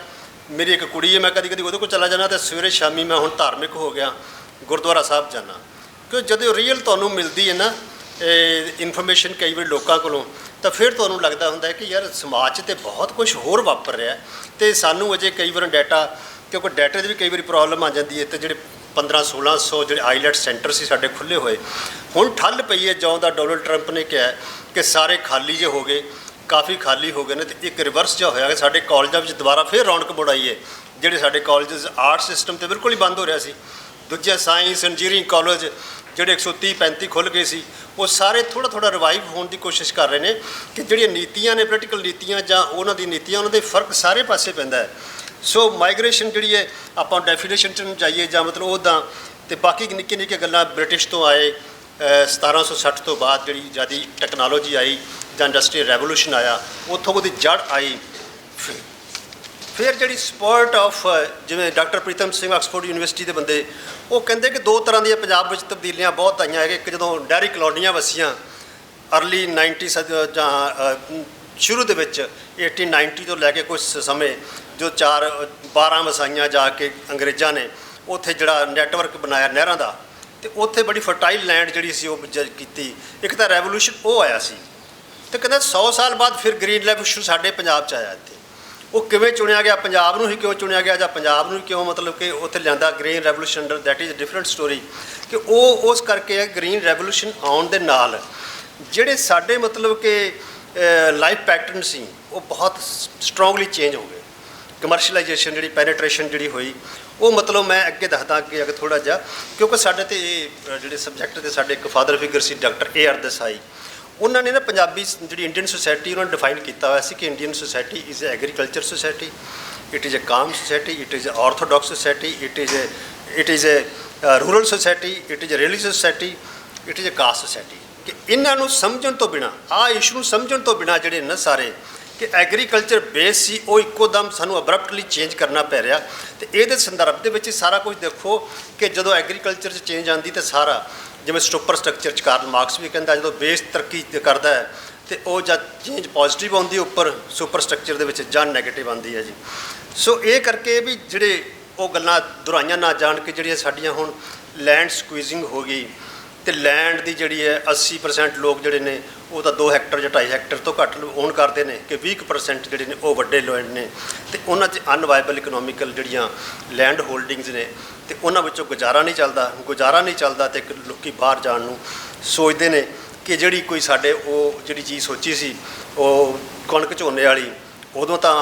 ਮੇਰੀ ਇੱਕ ਕੁੜੀ ਹੈ, ਮੈਂ ਕਦੀ ਕਦੀ ਉਹਦੇ ਕੋਲ ਚਲਾ ਜਾਣਾ ਤੇ ਸਵੇਰੇ ਸ਼ਾਮੀ ਮੈਂ ਹੁਣ ਧਾਰਮਿਕ ਹੋ ਗਿਆ, ਗੁਰਦੁਆਰਾ ਸਾਹਿਬ ਜਾਣਾ ਕਿਉਂ? ਜਦੋਂ ਰੀਅਲ ਤੁਹਾਨੂੰ ਮਿਲਦੀ ਹੈ ਨਾ ਇਨਫੋਰਮੇਸ਼ਨ ਕਈ ਵਾਰ ਲੋਕਾਂ ਕੋਲੋਂ, ਤਾਂ ਫਿਰ ਤੁਹਾਨੂੰ ਲੱਗਦਾ ਹੁੰਦਾ ਹੈ ਕਿ ਯਾਰ ਸਮਾਜ 'ਚ ਤੇ ਬਹੁਤ ਕੁਝ ਹੋਰ ਵਾਪਰ ਰਿਹਾ ਹੈ। ਤੇ ਸਾਨੂੰ ਅਜੇ ਕਈ ਵਾਰ ਡਾਟਾ ਕਿਉਂਕਿ ਡਾਟਾ ਦੀ ਵੀ ਕਈ ਵਾਰੀ ਪ੍ਰੋਬਲਮ ਆ ਜਾਂਦੀ ਹੈ, ਤੇ ਜਿਹੜੇ 15 1600 ਜਿਹੜੇ ਆਈਲੈਟ ਸੈਂਟਰ ਸੀ ਸਾਡੇ ਖੁੱਲੇ ਹੋਏ, ਹੁਣ ਠੱਲ ਪਈ ਹੈ, ਜਿਉਂ ਦਾ ਡੋਨਲਡ ਟਰੰਪ ਨੇ ਕਿਹਾ ਕਿ ਸਾਰੇ ਖਾਲੀ ਜੇ ਹੋ ਗਏ, ਕਾਫੀ ਖਾਲੀ ਹੋ ਗਏ ਨੇ, ਤੇ ਇੱਕ ਰਿਵਰਸ ਜਿਹਾ ਹੋਇਆ ਕਿ ਸਾਡੇ ਕਾਲਜਾਂ ਵਿੱਚ ਦੁਬਾਰਾ ਫਿਰ ਰੌਣਕ ਮੁੜ ਆਈ ਹੈ, ਜਿਹੜੇ ਸਾਡੇ ਕਾਲਜਸ ਆਰਟ ਸਿਸਟਮ ਤੇ ਬਿਲਕੁਲ ਹੀ ਬੰਦ ਹੋ ਰਿਹਾ ਸੀ। ਦੂਜਾ ਸਾਇੰਸ ਇੰਜੀਨੀਅਰਿੰਗ ਕਾਲਜ ਜਿਹੜੇ 130 35 ਖੁੱਲ ਗਏ ਸੀ ਉਹ ਸਾਰੇ ਥੋੜਾ ਥੋੜਾ ਰਿਵਾਈਵ ਹੋਣ ਦੀ ਕੋਸ਼ਿਸ਼ ਕਰ ਰਹੇ ਨੇ ਕਿ ਜਿਹੜੀਆਂ ਨੀਤੀਆਂ ਨੇ ਪੋਲੀਟੀਕਲ ਨੀਤੀਆਂ ਜਾਂ ਉਹਨਾਂ ਦੀ ਨੀਤੀਆਂ ਉਹਨਾਂ ਦੇ ਫ਼ਰਕ ਸਾਰੇ ਪਾਸੇ ਪੈਂਦਾ ਹੈ। ਸੋ ਮਾਈਗ੍ਰੇਸ਼ਨ ਜਿਹੜੀ ਹੈ ਆਪਾਂ ਡੈਫੀਨੇਸ਼ਨ ਚ ਜਾਈਏ ਜਾਂ ਮਤਲਬ ਉਹਦਾ ਤੇ ਬਾਕੀ ਨਿੱਕੀ ਨਿੱਕੀ ਗੱਲਾਂ ਬ੍ਰਿਟਿਸ਼ ਤੋਂ ਆਏ ਅ, 1760 ਤੋਂ ਬਾਅਦ ਜਿਹੜੀ ਜਿਆਦੀ ਟੈਕਨੋਲੋਜੀ ਆਈ ਜਾਂ ਇੰਡਸਟਰੀਅਲ ਰੈਵੋਲੂਸ਼ਨ ਆਇਆ ਉੱਥੋਂ ਉਹਦੀ ਜੜ ਆਈ। ਫਿਰ ਜਿਹੜੀ ਸਪੋਰਟ ਆਫ ਜਿਵੇਂ doctor Pritam Singh Oxford university ਦੇ ਬੰਦੇ ਉਹ ਕਹਿੰਦੇ ਕਿ ਦੋ ਤਰ੍ਹਾਂ ਦੀਆਂ ਪੰਜਾਬ ਵਿੱਚ ਤਬਦੀਲੀਆਂ ਬਹੁਤ ਆਈਆਂ ਹੈ ਇੱਕ ਜਦੋਂ ਡੈਰੀ ਕਲੋਨੀਆਂ ਵਸੀਆਂ ਅਰਲੀ 90s ਅ, ਜਾਂ ਸ਼ੁਰੂ ਦੇ ਵਿੱਚ 1890 ਤੋਂ ਲੈ ਕੇ ਕੁਝ ਸਮੇਂ ਜੋ ਚਾਰ 12 ਵਸਾਈਆਂ ਜਾ ਕੇ ਅੰਗਰੇਜ਼ਾਂ ਨੇ ਉੱਥੇ ਜਿਹੜਾ ਨੈਟਵਰਕ ਬਣਾਇਆ ਨਹਿਰਾਂ ਦਾ ਤੇ ਉੱਥੇ ਬੜੀ ਫਰਟਾਈਲ ਲੈਂਡ ਜਿਹੜੀ ਸੀ ਉਹ ਜ- ਕੀਤੀ। ਇੱਕ ਤਾਂ ਰੈਵੋਲੂਸ਼ਨ ਉਹ ਆਇਆ ਸੀ। ਤੇ ਕਹਿੰਦਾ 100 ਸਾਲ ਬਾਅਦ ਫਿਰ ਗ੍ਰੀਨ ਰੈਵੋਲੂਸ਼ਨ ਸਾਡੇ ਪੰਜਾਬ 'ਚ ਆਇਆ ਇੱਥੇ। ਉਹ ਕਿਵੇਂ ਚੁਣਿਆ ਗਿਆ? ਪੰਜਾਬ ਨੂੰ ਹੀ ਕਿਉਂ ਚੁਣਿਆ ਗਿਆ ਜਾਂ ਪੰਜਾਬ ਨੂੰ ਹੀ ਕਿਉਂ ਮਤਲਬ ਕਿ ਉੱਥੇ ਲਿਆਂਦਾ green revolution under that is different story ਕਿ ਉਹ ਉਸ ਕਰਕੇ ਹੈ ਗ੍ਰੀਨ ਰੈਵੋਲੂਸ਼ਨ ਆਉਣ ਦੇ ਨਾਲ ਜਿਹੜੇ ਸਾਡੇ ਮਤਲਬ ਕਿ ਲਾਈਫ ਪੈਟਰਨ ਸੀ, ਉਹ ਬਹੁਤ ਸਟਰੋਂਗਲੀ ਚੇਂਜ ਹੋ ਗਏ। ਕਮਰਸ਼ੀਅਲਾਈਜੇਸ਼ਨ ਜਿਹੜੀ ਪੈਨੇਟ੍ਰੇਸ਼ਨ ਜਿਹੜੀ ਹੋਈ, ਉਹ ਮਤਲਬ ਮੈਂ ਅੱਗੇ ਦੱਸਦਾ ਅੱਗੇ ਅਗਰ ਥੋੜਾ ਜਿਹਾ ਕਿਉਂਕਿ ਸਾਡੇ ਤੇ ਇਹ ਜਿਹੜੇ ਸਬਜੈਕਟ ਦੇ ਸਾਡੇ ਇੱਕ ਫਾਦਰ ਫਿਗਰ ਸੀ ਡਾਕਟਰ ਏ ਆਰ ਦਸਾਈ ਉਹਨਾਂ ਨੇ ਨਾ ਪੰਜਾਬੀ ਜਿਹੜੀ ਇੰਡੀਅਨ ਸੋਸਾਇਟੀ ਉਹਨਾਂ ਨੇ ਡਿਫਾਈਨ ਕੀਤਾ ਹੋਇਆ ਸੀ ਕਿ Indian society is a agriculture society it is a calm society it is a orthodox society it is a it is a rural society it is a religious society it is a caste society ਕਿ ਇਹਨਾਂ ਨੂੰ ਸਮਝਣ ਤੋਂ ਬਿਨਾ ਆ ਇਸ਼ੂ ਨੂੰ ਸਮਝਣ ਤੋਂ ਬਿਨਾ ਜਿਹੜੇ ਨਾ ਸਾਰੇ ਕਿ ਐਗਰੀਕਲਚਰ ਬੇਸ ਸੀ, ਉਹ ਇੱਕੋ ਦਮ ਸਾਨੂੰ ਅਬਰਪਟਲੀ ਚੇਂਜ ਕਰਨਾ ਪੈ ਰਿਹਾ। ਤੇ ਇਹਦੇ ਸੰਦਰਭ ਦੇ ਵਿੱਚ ਸਾਰਾ ਕੁਝ ਦੇਖੋ ਕਿ ਜਦੋਂ ਐਗਰੀਕਲਚਰ 'ਚ ਚੇਂਜ ਆਂਦੀ ਤੇ ਸਾਰਾ, ਜਿਵੇਂ ਸੁਪਰ ਸਟਰਕਚਰ 'ਚ ਕਾਰਲ ਮਾਰਕਸ ਵੀ ਕਹਿੰਦਾ, ਜਦੋਂ ਬੇਸ ਤਰੱਕੀ ਕਰਦਾ ਹੈ, ਤੇ ਉਹ ਜਦ ਚੇਂਜ ਪੋਜ਼ਿਟਿਵ ਆਉਂਦੀ ਉੱਪਰ ਸੁਪਰ ਸਟਰਕਚਰ ਦੇ ਵਿੱਚ ਜਾਂ ਨੈਗੇਟਿਵ ਆਉਂਦੀ ਹੈ ਜੀ। ਸੋ ਇਹ ਕਰਕੇ ਵੀ ਜਿਹੜੇ ਉਹ ਗੱਲਾਂ ਦੁਹਰਾਈਆਂ ਨਾ ਜਾਣ ਕੇ ਜਿਹੜੀਆਂ ਸਾਡੀਆਂ ਹੁਣ ਲੈਂਡ ਸਕੁਈਜ਼ਿੰਗ ਹੋ ਗਈ, ਤੇ ਲੈਂਡ ਦੀ ਜਿਹੜੀ ਹੈ 80% ਲੋਕ ਜਿਹੜੇ ਨੇ ਉਹ ਤਾਂ 2 ਹੈਕਟਰ ਜਾਂ 2.5 ਹੈਕਟਰ ਤੋਂ ਘੱਟ ਓਨ ਕਰਦੇ ਨੇ ਕਿ 20% ਜਿਹੜੇ ਨੇ ਉਹ ਵੱਡੇ ਲੈਂਡ ਨੇ। ਤੇ ਉਹਨਾਂ 'ਚ ਅਨਵਾਇਬਲ ਇਕਨੋਮਿਕਲ ਜਿਹੜੀਆਂ ਲੈਂਡ ਹੋਲਡਿੰਗਸ ਨੇ ਤੇ ਉਹਨਾਂ ਵਿੱਚੋਂ ਗੁਜ਼ਾਰਾ ਨਹੀਂ ਚੱਲਦਾ। ਗੁਜ਼ਾਰਾ ਨਹੀਂ ਚੱਲਦਾ ਤੇ ਇੱਕ ਲੋਕੀ ਬਾਹਰ ਜਾਣ ਨੂੰ ਸੋਚਦੇ ਨੇ ਕਿ ਜਿਹੜੀ ਕੋਈ ਸਾਡੇ ਉਹ ਜਿਹੜੀ ਚੀਜ਼ ਸੋਚੀ ਸੀ, ਉਹ ਕਣਕ ਝੋਨੇ ਵਾਲੀ, ਉਦੋਂ ਤਾਂ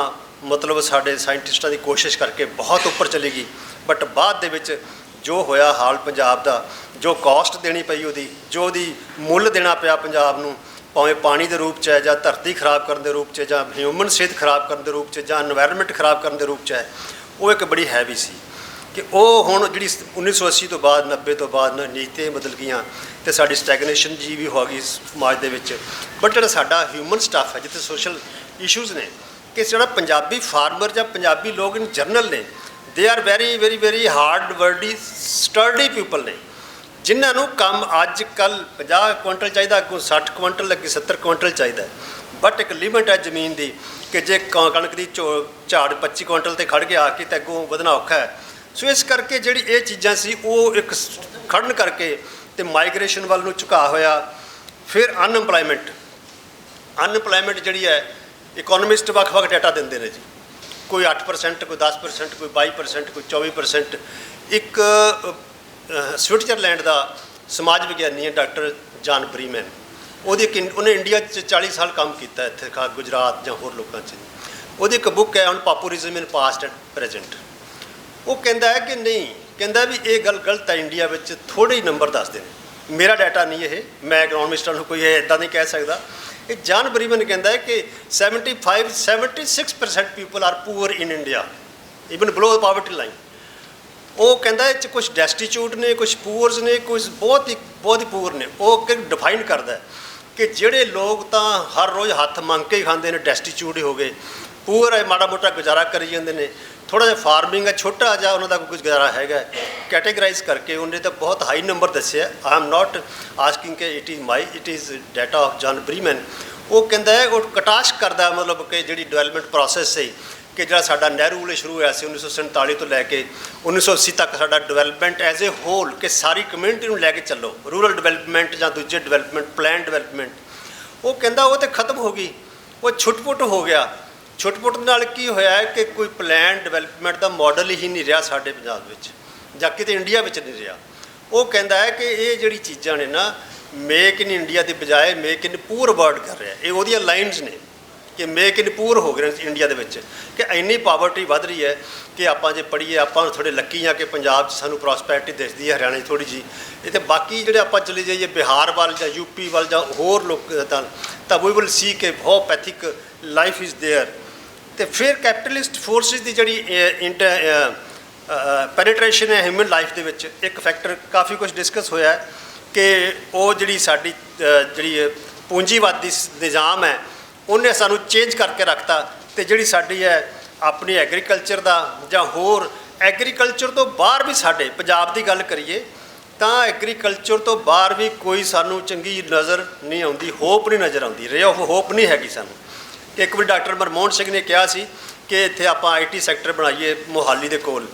ਮਤਲਬ ਸਾਡੇ ਸਾਇੰਟਿਸਟਾਂ ਦੀ ਕੋਸ਼ਿਸ਼ ਕਰਕੇ ਬਹੁਤ ਉੱਪਰ ਚਲੀ ਗਈ। ਬਟ ਬਾਅਦ ਦੇ ਵਿੱਚ ਜੋ ਹੋਇਆ ਹਾਲ ਪੰਜਾਬ ਦਾ, ਜੋ ਕਾਸਟ ਦੇਣੀ ਪਈ ਉਹਦੀ, ਜੋ ਉਹਦੀ ਮੁੱਲ ਦੇਣਾ ਪਿਆ ਪੰਜਾਬ ਨੂੰ ਭਾਵੇਂ ਪਾਣੀ ਦੇ ਰੂਪ 'ਚ ਹੈ ਜਾਂ ਧਰਤੀ ਖਰਾਬ ਕਰਨ ਦੇ ਰੂਪ 'ਚ ਜਾਂ ਹਿਊਮਨ ਸਿਹਤ ਖਰਾਬ ਕਰਨ ਦੇ ਰੂਪ 'ਚ ਜਾਂ এনवायरमेंट ਖਰਾਬ ਕਰਨ ਦੇ ਰੂਪ 'ਚ ਹੈ, ਉਹ ਇੱਕ ਬੜੀ ਹੈਵੀ ਸੀ ਕਿ ਉਹ ਹੁਣ ਜਿਹੜੀ 1980 ਤੋਂ ਬਾਅਦ 90 ਤੋਂ ਬਾਅਦ ਨੀਤੀਆਂ ਬਦਲ ਗਈਆਂ ਤੇ ਸਾਡੀ ਸਟੈਗਨੇਸ਼ਨ ਜੀ ਵੀ ਹੋ ਗਈ ਸਮਾਜ ਦੇ ਵਿੱਚ। ਬਟ ਜਿਹੜਾ ਸਾਡਾ ਹਿਊਮਨ ਸਟਾਫ ਹੈ, ਜਿੱਥੇ ਸੋਸ਼ਲ ਇਸ਼ੂਜ਼ ਨੇ, ਕਿ ਜਿਹੜਾ ਪੰਜਾਬੀ ਫਾਰਮਰ ਜਾਂ ਪੰਜਾਬੀ ਲੋਕ ਇਨ ਜਰਨਲ ਨੇ they are very very very hard worthy sturdy people ਨੇ। ਜਿਨ੍ਹਾਂ ਨੂੰ ਕੰਮ ਅੱਜ ਕੱਲ 50 ਕੁਇੰਟਲ ਚਾਹੀਦਾ, ਅੱਗੋਂ 60 ਕੁਇੰਟਲ, ਅੱਗੇ 70 ਕੁਇੰਟਲ ਚਾਹੀਦਾ ਬਟ ਇੱਕ ਲਿਮਟ ਹੈ ਜ਼ਮੀਨ ਦੀ ਕਿ ਜੇ ਕ- ਕਣਕ ਦੀ ਝੋ- ਝਾੜ 25 ਕੁਇੰਟਲ ਤੇ ਖੜ ਗਿਆ ਕੇ ਤੇ ਅੱਗੋਂ ਵਧਣਾ ਔਖਾ ਹੈ। ਸੋ ਇਸ ਕਰਕੇ ਜਿਹੜੀ ਇਹ ਚੀਜ਼ਾਂ ਸੀ, ਉਹ ਇੱਕ ਸ- ਖੜਨ ਕਰਕੇ ਤੇ ਮਾਈਗ੍ਰੇਸ਼ਨ ਵੱਲ ਨੂੰ ਝੁਕਾ ਹੋਇਆ। ਫਿਰ ਅਨਐਮਪਲੋਇਮੈਂਟ ਅਨਐਮਪਲੋਇਮੈਂਟ ਜਿਹੜੀ ਹੈ ਇਕਨੋਮਿਸਟ ਵੱਖ-ਵੱਖ ਡਾਟਾ ਦਿੰਦੇ ਨੇ ਜੀ। ਕੋਈ 8% ਕੋਈ 10% ਕੋਈ 22% ਕੋਈ 24% ਇੱਕ ਸਵਿਟਜ਼ਰਲੈਂਡ ਦਾ ਸਮਾਜ ਵਿਗਿਆਨੀ ਹੈ, ਡਾਕਟਰ ਜਾਨ ਬਰੀਮੈਨ। ਉਹਦੀ ਇੱਕ ਉਹਨੇ ਇੰਡੀਆ 'ਚ 40 ਸਾਲ ਕੰਮ ਕੀਤਾ ਇੱਥੇ, ਖਾ ਗੁਜਰਾਤ ਜਾਂ ਹੋਰ ਲੋਕਾਂ 'ਚ। ਉਹਦੀ ਇੱਕ ਬੁੱਕ ਹੈ on populism in past and present ਉਹ ਕਹਿੰਦਾ ਹੈ ਕਿ ਨਹੀਂ, ਕਹਿੰਦਾ ਵੀ ਇਹ ਗੱਲ ਗਲਤ ਹੈ, ਇੰਡੀਆ ਵਿੱਚ ਥੋੜੇ ਹੀ ਨੰਬਰ ਦੱਸਦੇ ਨੇ। ਮੇਰਾ ਡਾਟਾ ਨਹੀਂ ਇਹ, ਮੈਂ ਇਕਨੋਮਿਸਟਾਂ ਨੂੰ ਕੋਈ ਇਦਾਂ ਨਹੀਂ ਕਹਿ ਸਕਦਾ। ਇਹ ਜਾਨ ਬਰੀਮਨ ਕਹਿੰਦਾ ਹੈ ਕਿ 75 76% people are poor in India even below poverty line ਉਹ ਕਹਿੰਦਾ ਇਹ ਚ ਕੁਝ ਡੈਸਟੀਚਿਊਟ ਨੇ ਕੁਝ ਪੂਅਰਸ ਨੇ ਕੁਝ ਬਹੁਤ ਹੀ ਬਹੁਤ ਹੀ ਪੂਰ ਨੇ। ਉਹ ਕਿ ਡਿਫਾਈਨ ਕਰਦਾ ਕਿ ਜਿਹੜੇ ਲੋਕ ਤਾਂ ਹਰ ਰੋਜ਼ ਹੱਥ ਮੰਗ ਕੇ ਹੀ ਖਾਂਦੇ ਨੇ ਡੈਸਟੀਚਿਊਟ ਹੀ ਹੋ ਗਏ। ਪੂਰ ਹੈ, ਮਾੜਾ ਮੋਟਾ ਗੁਜ਼ਾਰਾ ਕਰੀ ਜਾਂਦੇ ਨੇ। ਥੋੜਾ ਜਿਹਾ ਫਾਰਮਿੰਗ ਹੈ, ਛੋਟਾ ਜਿਹਾ ਉਹਨਾਂ ਦਾ ਕੋਈ ਗੁਜ਼ਾਰਾ ਹੈਗਾ ਕੈਟੇਗਰਾਈਜ਼ ਕਰਕੇ ਉਹਨੇ ਤਾਂ ਬਹੁਤ ਹਾਈ ਨੰਬਰ ਦੱਸਿਆ। ਆਈ ਐਮ ਨਾਟ ਆਸਕਿੰਗ ਕਿ it is my it is data of Jan Breman ਉਹ ਕਹਿੰਦਾ ਹੈ, ਉਹ ਕਟਾਸ਼ ਕਰਦਾ ਮਤਲਬ ਕਿ ਜਿਹੜੀ ਡਿਵੈਲਪਮੈਂਟ ਪ੍ਰੋਸੈਸ ਸੀ ਕਿ ਜਿਹੜਾ ਸਾਡਾ ਨਹਿਰੂ ਵੇਲੇ ਸ਼ੁਰੂ ਹੋਇਆ ਸੀ 1947 ਤੋਂ ਲੈ ਕੇ 1980 ਤੱਕ ਸਾਡਾ ਡਿਵੈਲਪਮੈਂਟ ਐਜ਼ ਅ ਹੋਲ ਕਿ ਸਾਰੀ ਕਮਿਊਨਿਟੀ ਨੂੰ ਲੈ ਕੇ ਚੱਲੋ ਰੂਰਲ ਡਿਵੈਲਪਮੈਂਟ ਜਾਂ ਦੂਜੇ ਡਿਵੈਲਪਮੈਂਟ ਪਲਾਨ ਡਿਵੈਲਪਮੈਂਟ ਉਹ ਕਹਿੰਦਾ ਉਹ ਤੇ ਖਤਮ ਹੋ ਗਈ, ਉਹ ਛੁੱਟਪੁੱਟ ਹੋ ਗਿਆ। ਛੁੱਟਪੁੱਟ ਨਾਲ ਕੀ ਹੋਇਆ ਕਿ ਕੋਈ ਪਲਾਨ ਡਿਵੈਲਪਮੈਂਟ ਦਾ ਮਾਡਲ ਹੀ ਨਹੀਂ ਰਿਹਾ ਸਾਡੇ ਪੰਜਾਬ ਵਿੱਚ, ਜਾਂ ਕਿਤੇ ਇੰਡੀਆ ਵਿੱਚ ਨਹੀਂ ਰਿਹਾ। ਉਹ ਕਹਿੰਦਾ ਹੈ ਕਿ ਇਹ ਜਿਹੜੀ ਚੀਜ਼ਾਂ ਨੇ ਨਾ ਮੇਕ ਇਨ ਇੰਡੀਆ ਦੀ ਬਜਾਏ ਮੇਕ ਇਨ ਪੂਰ ਵਰਡ ਕਰ ਰਿਹਾ ਇਹ ਉਹਦੀਆਂ ਲਾਈਨਸ ਨੇ। ਕਿ ਮੇਕ ਇਨ ਪੂਰ ਹੋ ਗਏ ਨੇ ਇੰਡੀਆ ਦੇ ਵਿੱਚ ਕਿ ਇੰਨੀ ਪਾਵਰਟੀ ਵੱਧ ਰਹੀ ਹੈ ਕਿ ਆਪਾਂ ਜੇ ਪੜ੍ਹੀਏ ਆਪਾਂ ਥੋੜੇ ਲੱਕੀ ਆ ਕਿ ਪੰਜਾਬ 'ਚ ਸਾਨੂੰ ਪ੍ਰੋਸਪੈਰਿਟੀ ਦਿਸਦੀ ਹੈ ਹਰਿਆਣੇ 'ਚ ਥੋੜੀ ਜੀ ਇਹ ਤੇ ਬਾਕੀ ਜਿਹੜੇ ਆਪਾਂ ਚਲੇ ਜਾਈਏ ਬਿਹਾਰ ਵੱਲ ਜਾਂ ਯੂਪੀ ਵੱਲ ਜਾਂ ਹੋਰ ਲੋਕ ਤਾਂ ਤਾਂ ਵੀ ਵਿਲ ਸੀ ਕਿ ਬਹੁਤ ਪੈਥਿਕ ਲਾਈਫ ਇਜ਼ देयर ਤੇ ਫਿਰ ਕੈਪੀਟਲਿਸਟ ਫੋਰਸਿਸ ਦੀ ਜਿਹੜੀ ਪੈਨੀਟ੍ਰੇਸ਼ਨ ਹੈ ਹਿਊਮਨ ਲਾਈਫ ਦੇ ਵਿੱਚ ਇੱਕ ਫੈਕਟਰ ਕਾਫੀ ਕੁਝ ਡਿਸਕਸ ਹੋਇਆ ਹੈ ਕਿ ਉਹ ਜਿਹੜੀ ਸਾਡੀ ਅ, ਜਿਹੜੀ ਇਹ ਪੂੰਜੀਵਾਦੀ ਸ- ਨਿਜ਼ਾਮ ਹੈ ਉਹਨੇ ਸਾਨੂੰ ਚੇਂਜ ਕਰਕੇ ਰੱਖਤਾ ਤੇ ਜਿਹੜੀ ਸਾਡੀ ਹੈ ਆਪਣੀ ਐਗਰੀਕਲਚਰ ਦਾ ਜਾਂ ਹੋਰ ਐਗਰੀਕਲਚਰ ਤੋਂ ਬਾਹਰ ਵੀ ਸਾਡੇ, ਪੰਜਾਬ ਦੀ ਗੱਲ ਕਰੀਏ, ਤਾਂ ਐਗਰੀਕਲਚਰ ਤੋਂ ਬਾਹਰ ਵੀ ਕੋਈ ਸਾਨੂੰ ਚੰਗੀ ਨਜ਼ਰ ਨਹੀਂ ਆਉਂਦੀ ਹੋਪ ਨਹੀਂ ਨਜ਼ਰ ਆਉਂਦੀ ਰੇ ਆਫ ਹੋਪ ਨਹੀਂ ਹੈਗੀ ਸਾਨੂੰ। ਇੱਕ ਵਾਰ ਡਾਕਟਰ ਮਨਮੋਹਨ ਸਿੰਘ ਨੇ ਕਿਹਾ ਸੀ ਕਿ ਇੱਥੇ ਆਪਾਂ ਆਈਟੀ ਸੈਕਟਰ ਬਣਾਈਏ ਮੋਹਾਲੀ ਦੇ ਕੋਲ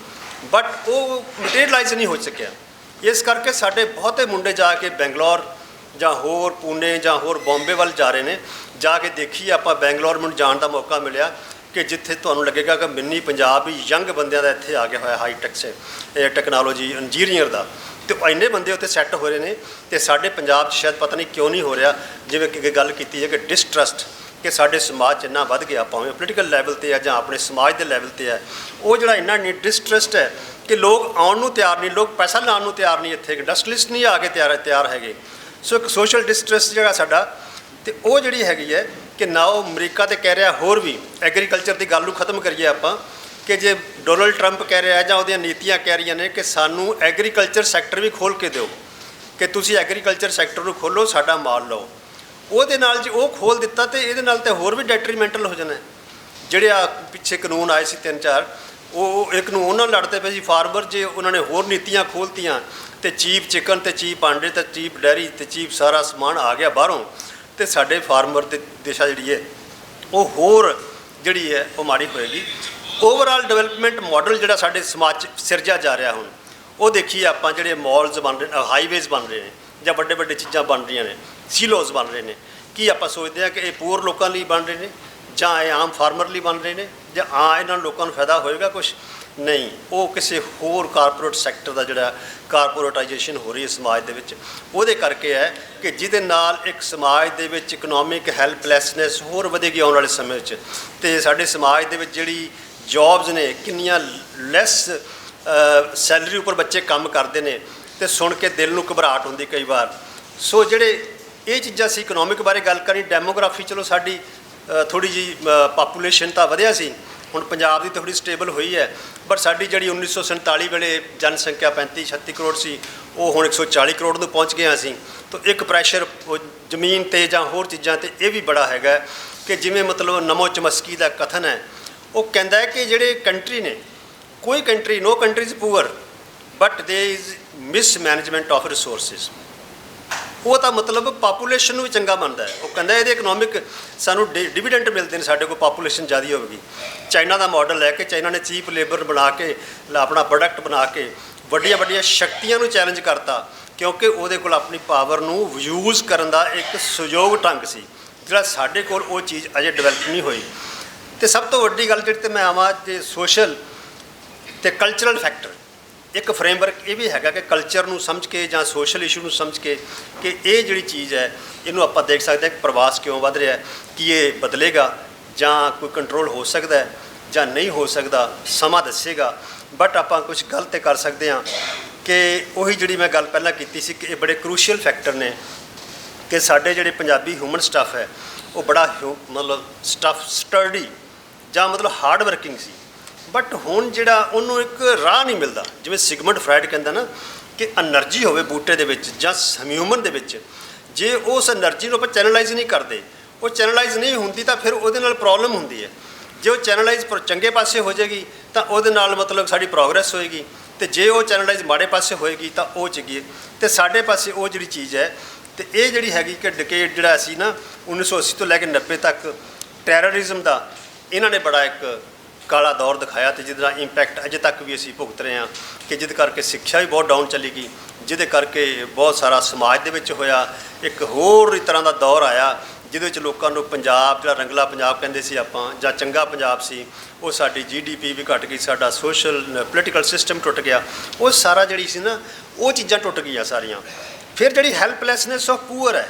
ਬਟ ਉਹ ਮਟੀਰੀਅਲਾਈਜ਼ ਨਹੀਂ ਹੋ ਸਕਿਆ। ਇਸ ਕਰਕੇ ਸਾਡੇ ਬਹੁਤੇ ਮੁੰਡੇ ਜਾ ਕੇ ਬੈਂਗਲੌਰ ਜਾਂ ਹੋਰ ਪੂਨੇ ਜਾਂ ਹੋਰ ਬੰਬੇ ਵੱਲ ਜਾ ਰਹੇ ਨੇ, ਜਾ ਕੇ ਦੇਖੀਏ ਆਪਾਂ ਬੈਂਗਲੌਰ ਮੈਨੂੰ ਜਾਣ ਦਾ ਮੌਕਾ ਮਿਲਿਆ ਕਿ ਜਿੱਥੇ ਤੁਹਾਨੂੰ ਲੱਗੇਗਾ ਕਿ ਮਿੰਨੀ ਪੰਜਾਬ ਹੀ ਯੰਗ ਬੰਦਿਆਂ ਦਾ ਇੱਥੇ ਆ ਗਿਆ ਹੋਇਆ ਹਾਈ ਟੈਕ ਸੇ ਟੈਕਨੋਲੋਜੀ ਇੰਜੀਨੀਅਰ ਦਾ। ਤੇ ਉਹ ਇੰਨੇ ਬੰਦੇ ਉੱਥੇ ਸੈੱਟ ਹੋ ਰਹੇ ਨੇ ਤੇ ਸਾਡੇ ਪੰਜਾਬ 'ਚ ਸ਼ਾਇਦ ਪਤਾ ਨਹੀਂ ਕਿਉਂ ਨਹੀਂ ਹੋ ਰਿਹਾ, ਜਿਵੇਂ ਕਿ ਗੱਲ ਕੀਤੀ ਹੈ ਕਿ ਡਿਸਟਰਸਟ ਕਿ ਸਾਡੇ ਸਮਾਜ 'ਚ ਇੰਨਾ ਵੱਧ ਗਿਆ, ਭਾਵੇਂ ਪੋਲੀਟੀਕਲ ਲੈਵਲ ਤੇ ਆ ਜਾਂ ਆਪਣੇ ਸਮਾਜ ਦੇ ਲੈਵਲ ਤੇ ਆ ਉਹ ਜਿਹੜਾ ਇੰਨਾ ਨਹੀਂ ਡਿਸਟਰਸਟ ਹੈ ਕਿ ਲੋਕ ਆਉਣ ਨੂੰ ਤਿਆਰ ਨਹੀਂ, ਲੋਕ ਪੈਸਾ ਲਾਉਣ ਨੂੰ ਤਿਆਰ ਨਹੀਂ ਇੱਥੇ ਇੰਡਸਟਰੀਲਿਸਟ ਨਹੀਂ ਆ ਕੇ ਤਿਆਰ ਤਿਆਰ ਹੈਗੇ। ਸੋ ਇੱਕ ਸੋਸ਼ਲ ਡਿਸਟਰਸ ਜਿਹੜਾ ਸਾਡਾ, ਤੇ ਉਹ ਜਿਹੜੀ ਹੈਗੀ ਹੈ ਕਿ ਨਾ ਉਹ ਅਮਰੀਕਾ ਤੇ ਕਹਿ ਰਿਹਾ ਹੋਰ ਵੀ ਐਗਰੀਕਲਚਰ ਦੀ ਗੱਲ ਨੂੰ ਖਤਮ ਕਰੀਏ ਆਪਾਂ, ਕਿ ਜੇ ਡੋਨਲਡ ਟਰੰਪ ਕਹਿ ਰਿਹਾ ਜਾਂ ਉਹਦੀਆਂ ਨੀਤੀਆਂ ਕਹਿ ਰਹੀਆਂ ਨੇ ਕਿ ਸਾਨੂੰ ਐਗਰੀਕਲਚਰ ਸੈਕਟਰ ਵੀ ਖੋਲ ਕੇ ਦਿਓ, ਕਿ ਤੁਸੀਂ ਐਗਰੀਕਲਚਰ ਸੈਕਟਰ ਨੂੰ ਖੋਲੋ ਸਾਡਾ ਮਾਲ ਲਓ। ਉਹਦੇ ਨਾਲ ਜੇ ਉਹ ਖੋਲ ਦਿੱਤਾ ਤੇ ਇਹਦੇ ਨਾਲ ਤੇ ਹੋਰ ਵੀ ਡੈਟਰੀਮੈਂਟਲ ਹੋ ਜਾਣਾ। ਜਿਹੜੇ ਆ ਪਿੱਛੇ ਕਾਨੂੰਨ ਆਏ ਸੀ ਤਿੰਨ ਚਾਰ, ਉਹ ਇੱਕ ਨੂੰ ਉਹਨਾਂ ਲੜਦੇ ਪਏ ਸੀ, ਫਾਰਮਰ ਜੇ ਉਹਨਾਂ ਨੇ ਹੋਰ ਨੀਤੀਆਂ ਖੋਲਤੀਆਂ ਤੇ ਚੀਪ ਚਿਕਨ ਤੇ ਚੀਪ ਆਂਡੇ ਤੇ ਚੀਪ ਡੈਰੀ ਤੇ ਚੀਪ ਸਾਰਾ ਸਮਾਨ ਆ ਗਿਆ ਬਾਹਰੋਂ ਤੇ ਸਾਡੇ ਫਾਰਮਰ ਤੇ ਦਿਸ਼ਾ ਜਿਹੜੀ ਹੈ, ਉਹ ਹੋਰ ਜਿਹੜੀ ਹੈ, ਉਹ ਮਾੜੀ ਹੋਏਗੀ। ਓਵਰਆਲ ਡਿਵੈਲਪਮੈਂਟ ਮਾਡਲ ਜਿਹੜਾ ਸਾਡੇ ਸਮਾਜ 'ਚ ਸਿਰਜਿਆ ਜਾ ਰਿਹਾ ਹੁਣ, ਉਹ ਦੇਖੀਏ ਆਪਾਂ ਜਿਹੜੇ ਮਾਲਸ ਬਣ ਰਹੇ ਹਾਈਵੇਜ਼ ਬਣ ਰਹੇ ਨੇ ਜਾਂ ਵੱਡੇ ਵੱਡੇ ਚੀਜ਼ਾਂ ਬਣ ਰਹੀਆਂ ਨੇ ਸੀਲੋਜ਼ ਬਣ ਰਹੇ ਨੇ। ਕੀ ਆਪਾਂ ਸੋਚਦੇ ਹਾਂ ਕਿ ਇਹ ਪੂਰ ਲੋਕਾਂ ਲਈ ਬਣ ਰਹੇ ਨੇ? ਜਾਂ ਇਹ ਆਮ ਫਾਰਮਰ ਲਈ ਬਣ ਰਹੇ ਨੇ ਜਾਂ ਆ ਇਹਨਾਂ ਲੋਕਾਂ ਨੂੰ ਫਾਇਦਾ ਹੋਏਗਾ ਕੁਝ ਨਹੀਂ। ਉਹ ਕਿਸੇ ਹੋਰ ਕਾਰਪੋਰੇਟ ਸੈਕਟਰ ਦਾ ਜਿਹੜਾ ਕਾਰਪੋਰੇਟਾਈਜੇਸ਼ਨ ਹੋ ਰਹੀ ਹੈ ਸਮਾਜ ਦੇ ਵਿੱਚ, ਉਹਦੇ ਕਰਕੇ ਹੈ ਕਿ ਜਿਹਦੇ ਨਾਲ ਇੱਕ ਸਮਾਜ ਦੇ ਵਿੱਚ ਇਕਨੋਮਿਕ ਹੈਲਪਲੈਸਨੈਸ ਹੋਰ ਵਧੇਗੀ ਆਉਣ ਵਾਲੇ ਸਮੇਂ ਵਿੱਚ। ਤੇ ਸਾਡੇ ਸਮਾਜ ਦੇ ਵਿੱਚ ਜਿਹੜੀ ਜੌਬਸ ਨੇ, ਕਿੰਨੀਆਂ ਲੈਸ ਸੈਲਰੀ ਉੱਪਰ ਬੱਚੇ ਕੰਮ ਕਰਦੇ ਨੇ, ਤੇ ਸੁਣ ਕੇ ਦਿਲ ਨੂੰ ਘਬਰਾਹਟ ਹੁੰਦੀ ਕਈ ਵਾਰ। ਸੋ ਜਿਹੜੇ ਇਹ ਚੀਜ਼ਾਂ ਸੀ ਇਕਨੋਮਿਕ ਬਾਰੇ ਗੱਲ ਕਰੀ ਡੈਮੋਗ੍ਰਾਫੀ ਚਲੋ ਸਾਡੀ ਥੋੜੀ ਜੀ ਪਾਪੂਲੇਸ਼ਨ ਤਾਂ ਵਧਿਆ ਸੀ। ਹੁਣ ਪੰਜਾਬ ਦੀ ਥੋੜੀ ਸਟੇਬਲ ਹੋਈ ਹੈ। ਪਰ ਸਾਡੀ ਜਿਹੜੀ 1947 ਵੇਲੇ ਜਨਸੰਖਿਆ 35 36 ਕਰੋੜ ਸੀ, ਉਹ ਹੁਣ 140 ਕਰੋੜ ਨੂੰ ਪਹੁੰਚ ਗਏ ਹਾਂ ਅਸੀਂ। ਤਾਂ ਇੱਕ ਪ੍ਰੈਸ਼ਰ ਜ਼ਮੀਨ ਤੇ ਜਾਂ ਹੋਰ ਚੀਜ਼ਾਂ ਤੇ ਇਹ ਵੀ ਬੜਾ ਹੈਗਾ ਕਿ ਜਿਵੇਂ ਮਤਲਬ ਨਮੋ ਚਮਸਕੀ ਦਾ ਕਥਨ ਹੈ, ਉਹ ਕਹਿੰਦਾ ਹੈ ਕਿ ਜਿਹੜੇ ਕੰਟਰੀ ਨੇ, ਕੋਈ country no country is poor but there is mismanagement of resources ਉਹ ਤਾਂ ਮਤਲਬ ਪਾਪੂਲੇਸ਼ਨ ਨੂੰ ਵੀ ਚੰਗਾ ਮੰਨਦਾ ਹੈ। ਉਹ ਕਹਿੰਦਾ ਇਹਦੇ ਇਕਨੋਮਿਕ ਸਾਨੂੰ ਡਿਵੀਡੈਂਟ ਮਿਲਦੇ ਨੇ ਸਾਡੇ ਕੋਲ ਪਾਪੂਲੇਸ਼ਨ ਜ਼ਿਆਦੀ ਹੋਵੇਗੀ। ਚਾਈਨਾ ਦਾ ਮਾਡਲ ਹੈ ਕਿ ਚਾਈਨਾ ਨੇ ਚੀਪ ਲੇਬਰ ਬਣਾ ਕੇ ਆਪਣਾ ਪ੍ਰੋਡਕਟ ਬਣਾ ਕੇ ਵੱਡੀਆਂ ਵੱਡੀਆਂ ਸ਼ਕਤੀਆਂ ਨੂੰ ਚੈਲੰਜ ਕਰਤਾ, ਕਿਉਂਕਿ ਉਹਦੇ ਕੋਲ ਆਪਣੀ ਪਾਵਰ ਨੂੰ ਯੂਜ਼ ਕਰਨ ਦਾ ਇੱਕ ਸੁਯੋਗ ਢੰਗ ਸੀ। ਜਿਹੜਾ ਸਾਡੇ ਕੋਲ ਉਹ ਚੀਜ਼ ਅਜੇ ਡਿਵੈਲਪ ਨਹੀਂ ਹੋਈ। ਤੇ ਸਭ ਤੋਂ ਵੱਡੀ ਗੱਲ ਜਿਹੜੀ ਤੇ ਮੈਂ ਆਵਾਂ, ਤੇ ਸੋਸ਼ਲ ਤੇ ਕਲਚਰਲ ਫੈਕਟਰ ਇੱਕ ਫਰੇਮਵਰਕ ਇਹ ਵੀ ਹੈਗਾ ਕਿ ਕਲਚਰ ਨੂੰ ਸਮਝ ਕੇ ਜਾਂ ਸੋਸ਼ਲ ਇਸ਼ੂ ਨੂੰ ਸਮਝ ਕੇ ਕਿ ਇਹ ਜਿਹੜੀ ਚੀਜ਼ ਹੈ, ਇਹਨੂੰ ਆਪਾਂ ਦੇਖ ਸਕਦੇ ਹਾਂ ਕਿ ਪ੍ਰਵਾਸ ਕਿਉਂ ਵੱਧ ਰਿਹਾ ਹੈ, ਕੀ ਇਹ ਬਦਲੇਗਾ ਜਾਂ ਕੋਈ ਕੰਟਰੋਲ ਹੋ ਸਕਦਾ ਹੈ ਜਾਂ ਨਹੀਂ ਹੋ ਸਕਦਾ, ਸਮਾਂ ਦੱਸੇਗਾ। ਬਟ ਆਪਾਂ ਕੁਝ ਗਲਤ ਤੇ ਕਰ ਸਕਦੇ ਹਾਂ ਕਿ ਉਹੀ ਜਿਹੜੀ ਮੈਂ ਗੱਲ ਪਹਿਲਾਂ ਕੀਤੀ ਸੀ ਕਿ ਇਹ ਬੜੇ ਕ੍ਰੂਸ਼ੀਅਲ ਫੈਕਟਰ ਨੇ ਕਿ ਸਾਡੇ ਜਿਹੜੇ ਪੰਜਾਬੀ ਹਿਊਮਨ ਸਟਾਫ ਹੈ, ਉਹ ਬੜਾ ਹਿਊ- ਮਤਲਬ ਸਟਾਫ ਸਟਰਡੀ ਜਾਂ ਮਤਲਬ ਹਾਰਡ ਵਰਕਿੰਗ ਸੀ। ਬਟ ਹੁਣ ਜਿਹੜਾ ਉਹਨੂੰ ਇੱਕ ਰਾਹ ਨਹੀਂ ਮਿਲਦਾ। ਜਿਵੇਂ ਸਿਗਮੰਡ ਫਰਾਇਡ ਕਹਿੰਦਾ ਨਾ ਕਿ એનર્ਜੀ ਹੋਵੇ ਬੂਟੇ ਦੇ ਵਿੱਚ ਜਾਂ ਸਮਿਊਮਨ ਦੇ ਵਿੱਚ। ਜੇ ਉਸ એનર્ਜੀ ਨੂੰ ਆਪਾਂ ਚੈਨਲਾਈਜ਼ ਨਹੀਂ ਕਰਦੇ, ਉਹ ਚੈਨਲਾਈਜ਼ ਨਹੀਂ ਹੁੰਦੀ ਤਾਂ ਫਿਰ ਉਹਦੇ ਨਾਲ ਪ੍ਰੋਬਲਮ ਹੁੰਦੀ ਹੈ। ਜੇ ਉਹ ਚੈਨਲਾਈਜ਼ ਪਰ ਚੰਗੇ ਪਾਸੇ ਹੋ ਜਾਏਗੀ ਤਾਂ ਉਹਦੇ ਨਾਲ ਮਤਲਬ ਸਾਡੀ ਪ੍ਰੋਗਰੈਸ ਹੋਏਗੀ। ਤੇ ਜੇ ਉਹ ਚੈਨਲਾਈਜ਼ ਮਾੜੇ ਪਾਸੇ ਹੋਏਗੀ ਤਾਂ ਉਹ ਚੰਗੀ ਹੈ। ਤੇ ਸਾਡੇ ਪਾਸੇ ਉਹ ਜਿਹੜੀ ਚੀਜ਼ ਹੈ, ਤੇ ਇਹ ਜਿਹੜੀ ਹੈਗੀ ਕਿ ਡਿਕੇਡ ਜਿਹੜਾ ਅਸੀਂ ਨਾ 1980 ਤੋਂ ਲੈ ਕੇ 90 ਤੱਕ ਟੈਰਰਿਜ਼ਮ ਦਾ, ਇਹਨਾਂ ਨੇ ਬੜਾ ਇੱਕ ਕਾਲਾ ਦੌਰ ਦਿਖਾਇਆ ਤੇ ਜਿਹਦਾ ਇੰਪੈਕਟ ਅਜੇ ਤੱਕ ਵੀ ਅਸੀਂ ਭੁਗਤ ਰਹੇ ਹਾਂ ਕਿ ਜਿਹਦੇ ਕਰਕੇ ਸਿੱਖਿਆ ਵੀ ਬਹੁਤ ਡਾਊਨ ਚਲੀ ਗਈ, ਜਿਹਦੇ ਕਰਕੇ ਬਹੁਤ ਸਾਰਾ ਸਮਾਜ ਦੇ ਵਿੱਚ ਹੋਇਆ, ਇੱਕ ਹੋਰ ਤਰ੍ਹਾਂ ਦਾ ਦੌਰ ਆਇਆ, ਜਿਹਦੇ ਵਿੱਚ ਲੋਕਾਂ ਨੂੰ ਪੰਜਾਬ, ਜਿਹੜਾ ਰੰਗਲਾ ਪੰਜਾਬ ਕਹਿੰਦੇ ਸੀ ਆਪਾਂ, ਜਾਂ ਚੰਗਾ ਪੰਜਾਬ ਸੀ, ਉਹ ਸਾਡੀ ਜੀਡੀਪੀ ਵੀ ਘਟ ਗਈ, ਸਾਡਾ ਸੋਸ਼ਲ ਪੋਲੀਟੀਕਲ ਸਿਸਟਮ ਟੁੱਟ ਗਿਆ, ਉਹ ਸਾਰਾ ਜਿਹੜੀ ਸੀ ਨਾ, ਉਹ ਚੀਜ਼ਾਂ ਟੁੱਟ ਗਈਆਂ ਸਾਰੀਆਂ। ਫਿਰ ਜਿਹੜੀ ਹੈਲਪਲੈਸਨੈਸ ਆਫ ਪੂਅਰ ਹੈ।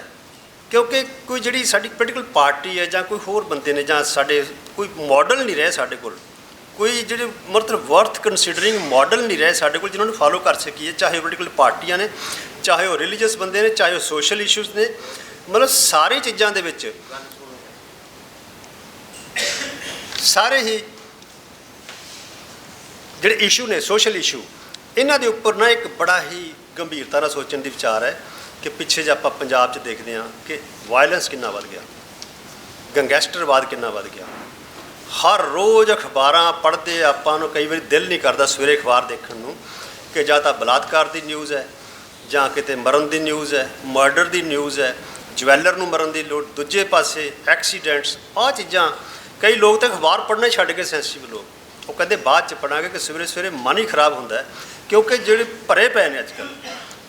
ਕਿਉਂਕਿ ਕੋਈ ਜਿਹੜੀ ਸਾਡੀ ਪੋਲੀਟੀਕਲ ਪਾਰਟੀ ਹੈ ਜਾਂ ਕੋਈ ਹੋਰ ਬੰਦੇ ਨੇ ਜਾਂ ਸਾਡੇ ਕੋਈ ਮਾਡਲ ਨਹੀਂ ਰਹੇ ਸਾਡੇ ਕੋਲ, ਕੋਈ ਜਿਹੜੇ ਮਤਲਬ ਵਰਥ ਕੰਸੀਡਰਿੰਗ ਮਾਡਲ ਨਹੀਂ ਰਹੇ ਸਾਡੇ ਕੋਲ, ਜਿਨ੍ਹਾਂ ਨੂੰ ਫਾਲੋ ਕਰ ਸਕੀਏ, ਚਾਹੇ ਪੋਲੀਟੀਕਲ ਪਾਰਟੀਆਂ ਨੇ, ਚਾਹੇ ਉਹ ਰਿਲੀਜੀਅਸ ਬੰਦੇ ਨੇ, ਚਾਹੇ ਉਹ ਸੋਸ਼ਲ ਇਸ਼ੂਜ਼ ਨੇ, ਮਤਲਬ ਸਾਰੀ ਚੀਜ਼ਾਂ ਦੇ ਵਿੱਚ ਸਾਰੇ ਹੀ ਜਿਹੜੇ ਇਸ਼ੂ ਨੇ ਸੋਸ਼ਲ ਇਸ਼ੂ ਇਹਨਾਂ ਦੇ ਉੱਪਰ ਨਾ ਇੱਕ ਬੜਾ ਹੀ ਗੰਭੀਰਤਾ ਨਾਲ ਸੋਚਣ ਦੀ ਵਿਚਾਰ ਹੈ। ਕਿ ਪਿੱਛੇ ਜੇ ਆਪਾਂ ਪੰਜਾਬ 'ਚ ਦੇਖਦੇ ਹਾਂ ਕਿ ਵਾਇਲੈਂਸ ਕਿੰਨਾ ਵੱਧ ਗਿਆ, ਗੈਂਗਸਟਰਵਾਦ ਕਿੰਨਾ ਵੱਧ ਗਿਆ। ਹਰ ਰੋਜ਼ ਅਖਬਾਰਾਂ ਪੜ੍ਹਦੇ ਆਪਾਂ ਨੂੰ ਕਈ ਵਾਰੀ ਦਿਲ ਨਹੀਂ ਕਰਦਾ ਸਵੇਰੇ ਅਖਬਾਰ ਦੇਖਣ ਨੂੰ ਕਿ ਜਾਂ ਤਾਂ ਬਲਾਤਕਾਰ ਦੀ ਨਿਊਜ਼ ਹੈ ਜਾਂ ਕਿਤੇ ਮਰਨ ਦੀ ਨਿਊਜ਼ ਹੈ ਮਰਡਰ ਦੀ ਨਿਊਜ਼ ਹੈ ਜਵੈਲਰ ਨੂੰ ਮਰਨ ਦੀ ਲੋੜ, ਦੂਜੇ ਪਾਸੇ ਐਕਸੀਡੈਂਟਸ ਆਹ ਚੀਜ਼ਾਂ ਕਈ ਲੋਕ ਤਾਂ ਅਖਬਾਰ ਪੜ੍ਹਨਾ ਹੀ ਛੱਡ ਕੇ ਸੈਂਸਿਟਿਵ ਲੋਕ। ਉਹ ਕਹਿੰਦੇ ਬਾਅਦ ਚ ਪੜਾਂਗੇ ਕਿ ਸਵੇਰੇ ਸਵੇਰੇ ਮਨ ਹੀ ਖਰਾਬ ਹੁੰਦਾ ਕਿਉਂਕਿ ਜਿਹੜੇ ਭਰੇ ਪਏ ਨੇ ਅੱਜ ਕੱਲ੍ਹ।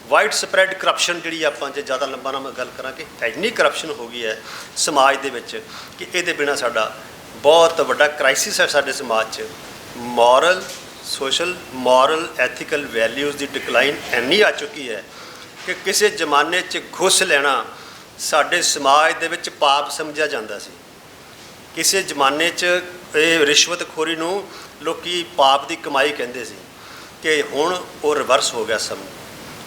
ਵਾਈਡ ਸਪਰੈਡ ਕਰਪਸ਼ਨ ਜਿਹੜੀ ਆਪਾਂ ਜੇ ਜ਼ਿਆਦਾ ਲੰਬਾ ਨਾ ਮੈਂ ਗੱਲ ਕਰਾਂ ਕਿ ਇੰਨੀ ਕਰਪਸ਼ਨ ਹੋ ਗਈ ਹੈ ਸਮਾਜ ਦੇ ਵਿੱਚ ਕਿ ਇਹਦੇ ਬਿਨਾ ਸਾਡਾ ਬਹੁਤ ਵੱਡਾ ਕ੍ਰਾਈਸਿਸ ਹੈ ਸਾਡੇ ਸਮਾਜ 'ਚ। Moral social moral ethical values ਦੀ ਡਿਕਲਾਈਨ ਇੰਨੀ ਆ ਚੁੱਕੀ ਹੈ ਕਿ ਕਿਸੇ ਜ਼ਮਾਨੇ 'ਚ ਘੁੱਸ ਲੈਣਾ ਸਾਡੇ ਸਮਾਜ ਦੇ ਵਿੱਚ ਪਾਪ ਸਮਝਿਆ ਜਾਂਦਾ ਸੀ। ਕਿਸੇ ਜ਼ਮਾਨੇ 'ਚ ਇਹ ਰਿਸ਼ਵਤਖੋਰੀ ਨੂੰ ਲੋਕੀ ਪਾਪ ਦੀ ਕਮਾਈ ਕਹਿੰਦੇ ਸੀ ਕਿ ਹੁਣ ਉਹ ਰਿਵਰਸ ਹੋ ਗਿਆ ਸਮ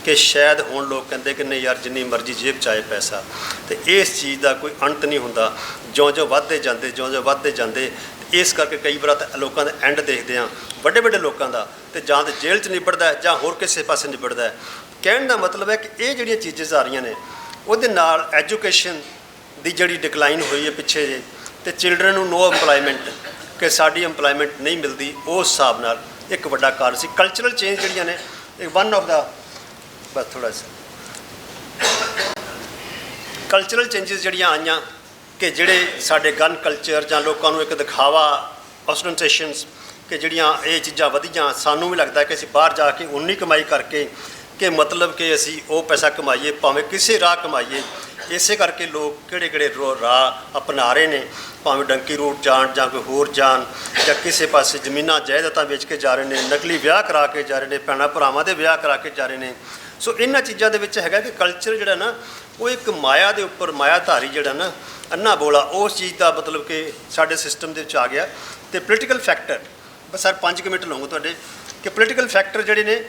ਕਿ ਸ਼ਾਇਦ ਹੁਣ ਲੋਕ ਕਹਿੰਦੇ ਕਿ ਨਹੀਂ ਯਾਰ ਜਿੰਨੀ ਮਰਜ਼ੀ ਜੇਬ 'ਚ ਆਏ ਪੈਸਾ, ਤੇ ਇਸ ਚੀਜ਼ ਦਾ ਕੋਈ ਅੰਤ ਨਹੀਂ ਹੁੰਦਾ। ਜਿਉਂ-ਜਿਉਂ ਵੱਧਦੇ ਜਾਂਦੇ, ਜਿਉਂ-ਜਿਉਂ ਵੱਧਦੇ ਜਾਂਦੇ, ਇਸ ਕਰਕੇ ਕਈ ਵਾਰ ਤਾਂ ਲੋਕਾਂ ਦਾ ਐਂਡ ਦੇਖਦੇ ਆ ਵੱਡੇ ਵੱਡੇ ਲੋਕਾਂ ਦਾ, ਤੇ ਜਾਂ ਤੇ ਜੇਲ੍ਹ 'ਚ ਨਿਬੜਦਾ ਜਾਂ ਹੋਰ ਕਿਸੇ ਪਾਸੇ ਨਿਬੜਦਾ ਕਹਿਣ ਦਾ ਮਤਲਬ ਹੈ ਕਿ ਇਹ ਜਿਹੜੀਆਂ ਚੀਜ਼ਾਂ ਆ ਰਹੀਆਂ ਨੇ, ਉਹਦੇ ਨਾਲ ਐਜੂਕੇਸ਼ਨ ਦੀ ਜਿਹੜੀ ਡਿਕਲਾਈਨ ਹੋਈ ਹੈ ਪਿੱਛੇ ਜੇ, ਤੇ ਚਿਲਡਰਨ ਨੂੰ ਨੋ EMPLOYMENT, ਕਿ ਸਾਡੀ EMPLOYMENT ਨਹੀਂ ਮਿਲਦੀ, ਉਸ ਹਿਸਾਬ ਨਾਲ ਇੱਕ ਵੱਡਾ ਕਾਰਨ ਸੀ। ਕਲਚਰਲ ਚੇਂਜ ਜਿਹੜੀਆਂ ਨੇ ਇੱਕ ਵਨ ਆਫ ਦਾ ਬਸ ਥੋੜਾ ਜਿਹਾ। ਕਲਚਰਲ ਚੇਂਜਸ ਜਿਹੜੀਆਂ ਆਈਆਂ ਕਿ ਜਿਹੜੇ ਸਾਡੇ ਗਨ ਕਲਚਰ ਜਾਂ ਲੋਕਾਂ ਨੂੰ ਇੱਕ ਦਿਖਾਵਾ ਔਸਟੈਂਟੇਸ਼ਨਸ ਕਿ ਜਿਹੜੀਆਂ ਇਹ ਚੀਜ਼ਾਂ ਵਧੀਆਂ, ਸਾਨੂੰ ਵੀ ਲੱਗਦਾ ਕਿ ਅਸੀਂ ਬਾਹਰ ਜਾ ਕੇ ਉਨੀ ਕਮਾਈ ਕਰਕੇ ਕਿ ਮਤਲਬ ਕਿ ਅਸੀਂ ਉਹ ਪੈਸਾ ਕਮਾਈਏ, ਭਾਵੇਂ ਕਿਸੇ ਰਾਹ ਕਮਾਈਏ। ਇਸੇ ਕਰਕੇ ਲੋਕ ਕਿਹੜੇ ਕਿਹੜੇ ਰੋ- ਰਾਹ ਅਪਣਾ ਰਹੇ ਨੇ, ਭਾਵੇਂ ਡੰਕੀ ਰੂਟ ਜਾਣ ਜਾਂ ਕੋਈ ਹੋਰ ਜਾਣ ਜਾਂ ਕਿਸੇ ਪਾਸੇ ਜ਼ਮੀਨਾਂ, ਜਾਇਦਾਦਾਂ ਵੇਚ ਕੇ ਜਾ ਰਹੇ ਨੇ, ਨਕਲੀ ਵਿਆਹ ਕਰਾ ਕੇ ਜਾ ਰਹੇ ਨੇ ਭੈਣਾਂ ਭਰਾਵਾਂ ਦੇ ਵਿਆਹ ਕਰਾ ਕੇ ਜਾ ਰਹੇ ਨੇ। ਸੋ ਇਹਨਾਂ ਚੀਜ਼ਾਂ ਦੇ ਵਿੱਚ ਹੈਗਾ ਕਿ ਕਲਚਰ ਜਿਹੜਾ ਨਾ, ਉਹ ਇੱਕ ਮਾਇਆ ਦੇ ਉੱਪਰ, ਮਾਇਆਧਾਰੀ ਜਿਹੜਾ ਨਾ, ਅੰਨਾ ਬੋਲਾ, ਉਸ ਚੀਜ਼ ਦਾ ਮਤਲਬ ਕਿ ਸਾਡੇ ਸਿਸਟਮ ਦੇ ਵਿੱਚ ਆ ਗਿਆ। ਤੇ ਪੋਲੀਟੀਕਲ ਫੈਕਟਰ ਬਸ ਸਰ 5 ਮਿੰਟ ਲਵਾਂਗਾ ਤੁਹਾਡੇ, ਕਿ ਪੋਲੀਟੀਕਲ ਫੈਕਟਰ ਜਿਹੜੇ ਨੇ,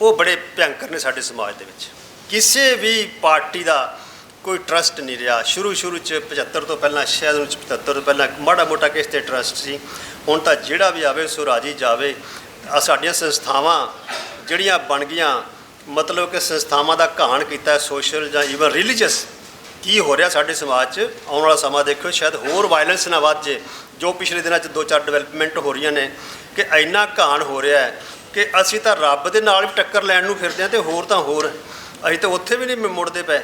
ਉਹ ਬੜੇ ਭਿਅੰਕਰ ਨੇ ਸਾਡੇ ਸਮਾਜ ਦੇ ਵਿੱਚ। ਕਿਸੇ ਵੀ ਪਾਰਟੀ ਦਾ ਕੋਈ ਟਰਸਟ ਨਹੀਂ ਰਿਹਾ। ਸ਼ੁਰੂ ਸ਼ੁਰੂ ਚ 75 ਤੋਂ ਪਹਿਲਾਂ, ਸ਼ਾਇਦ 'ਚ 75 ਤੋਂ ਪਹਿਲਾਂ ਮਾੜਾ ਮੋਟਾ ਕਿਸ ਤੇ ਟਰਸਟ ਸੀ। ਹੁਣ ਤਾਂ ਜਿਹੜਾ ਵੀ ਆਵੇ, ਸੋ ਰਾਜੀ ਜਾਵੇ। ਆ ਸਾਡੀਆਂ ਸੰਸਥਾਵਾਂ ਜਿਹੜੀਆਂ ਬਣ ਗਈਆਂ ਮਤਲਬ ਕਿ ਸੰਸਥਾਵਾਂ ਦਾ ਘਾਣ ਕੀਤਾ, ਸੋਸ਼ਲ ਜਾਂ ਈਵਨ ਰਿਲੀਜੀਅਸ ਕੀ ਹੋ ਰਿਹਾ ਸਾਡੇ ਸਮਾਜ 'ਚ? ਆਉਣ ਵਾਲਾ ਸਮਾਂ ਦੇਖਿਓ, ਸ਼ਾਇਦ ਹੋਰ ਵਾਇਲੈਂਸ ਨਾ ਵੱਧ ਜੇ, ਜੋ ਪਿਛਲੇ ਦਿਨਾਂ 'ਚ ਦੋ ਚਾਰ ਡਿਵੈਲਪਮੈਂਟ ਹੋ ਰਹੀਆਂ ਨੇ, ਕਿ ਇੰਨਾ ਘਾਣ ਹੋ ਰਿਹਾ ਹੈ ਕਿ ਅਸੀਂ ਤਾਂ ਰੱਬ ਦੇ ਨਾਲ ਵੀ ਟੱਕਰ ਲੈਣ ਨੂੰ ਫਿਰਦੇ ਹਾਂ ਤੇ ਹੋਰ ਤਾਂ ਹੋਰ। ਅਸੀਂ ਤਾਂ ਉੱਥੇ ਵੀ ਨਹੀਂ ਮੁੜਦੇ ਪਏ।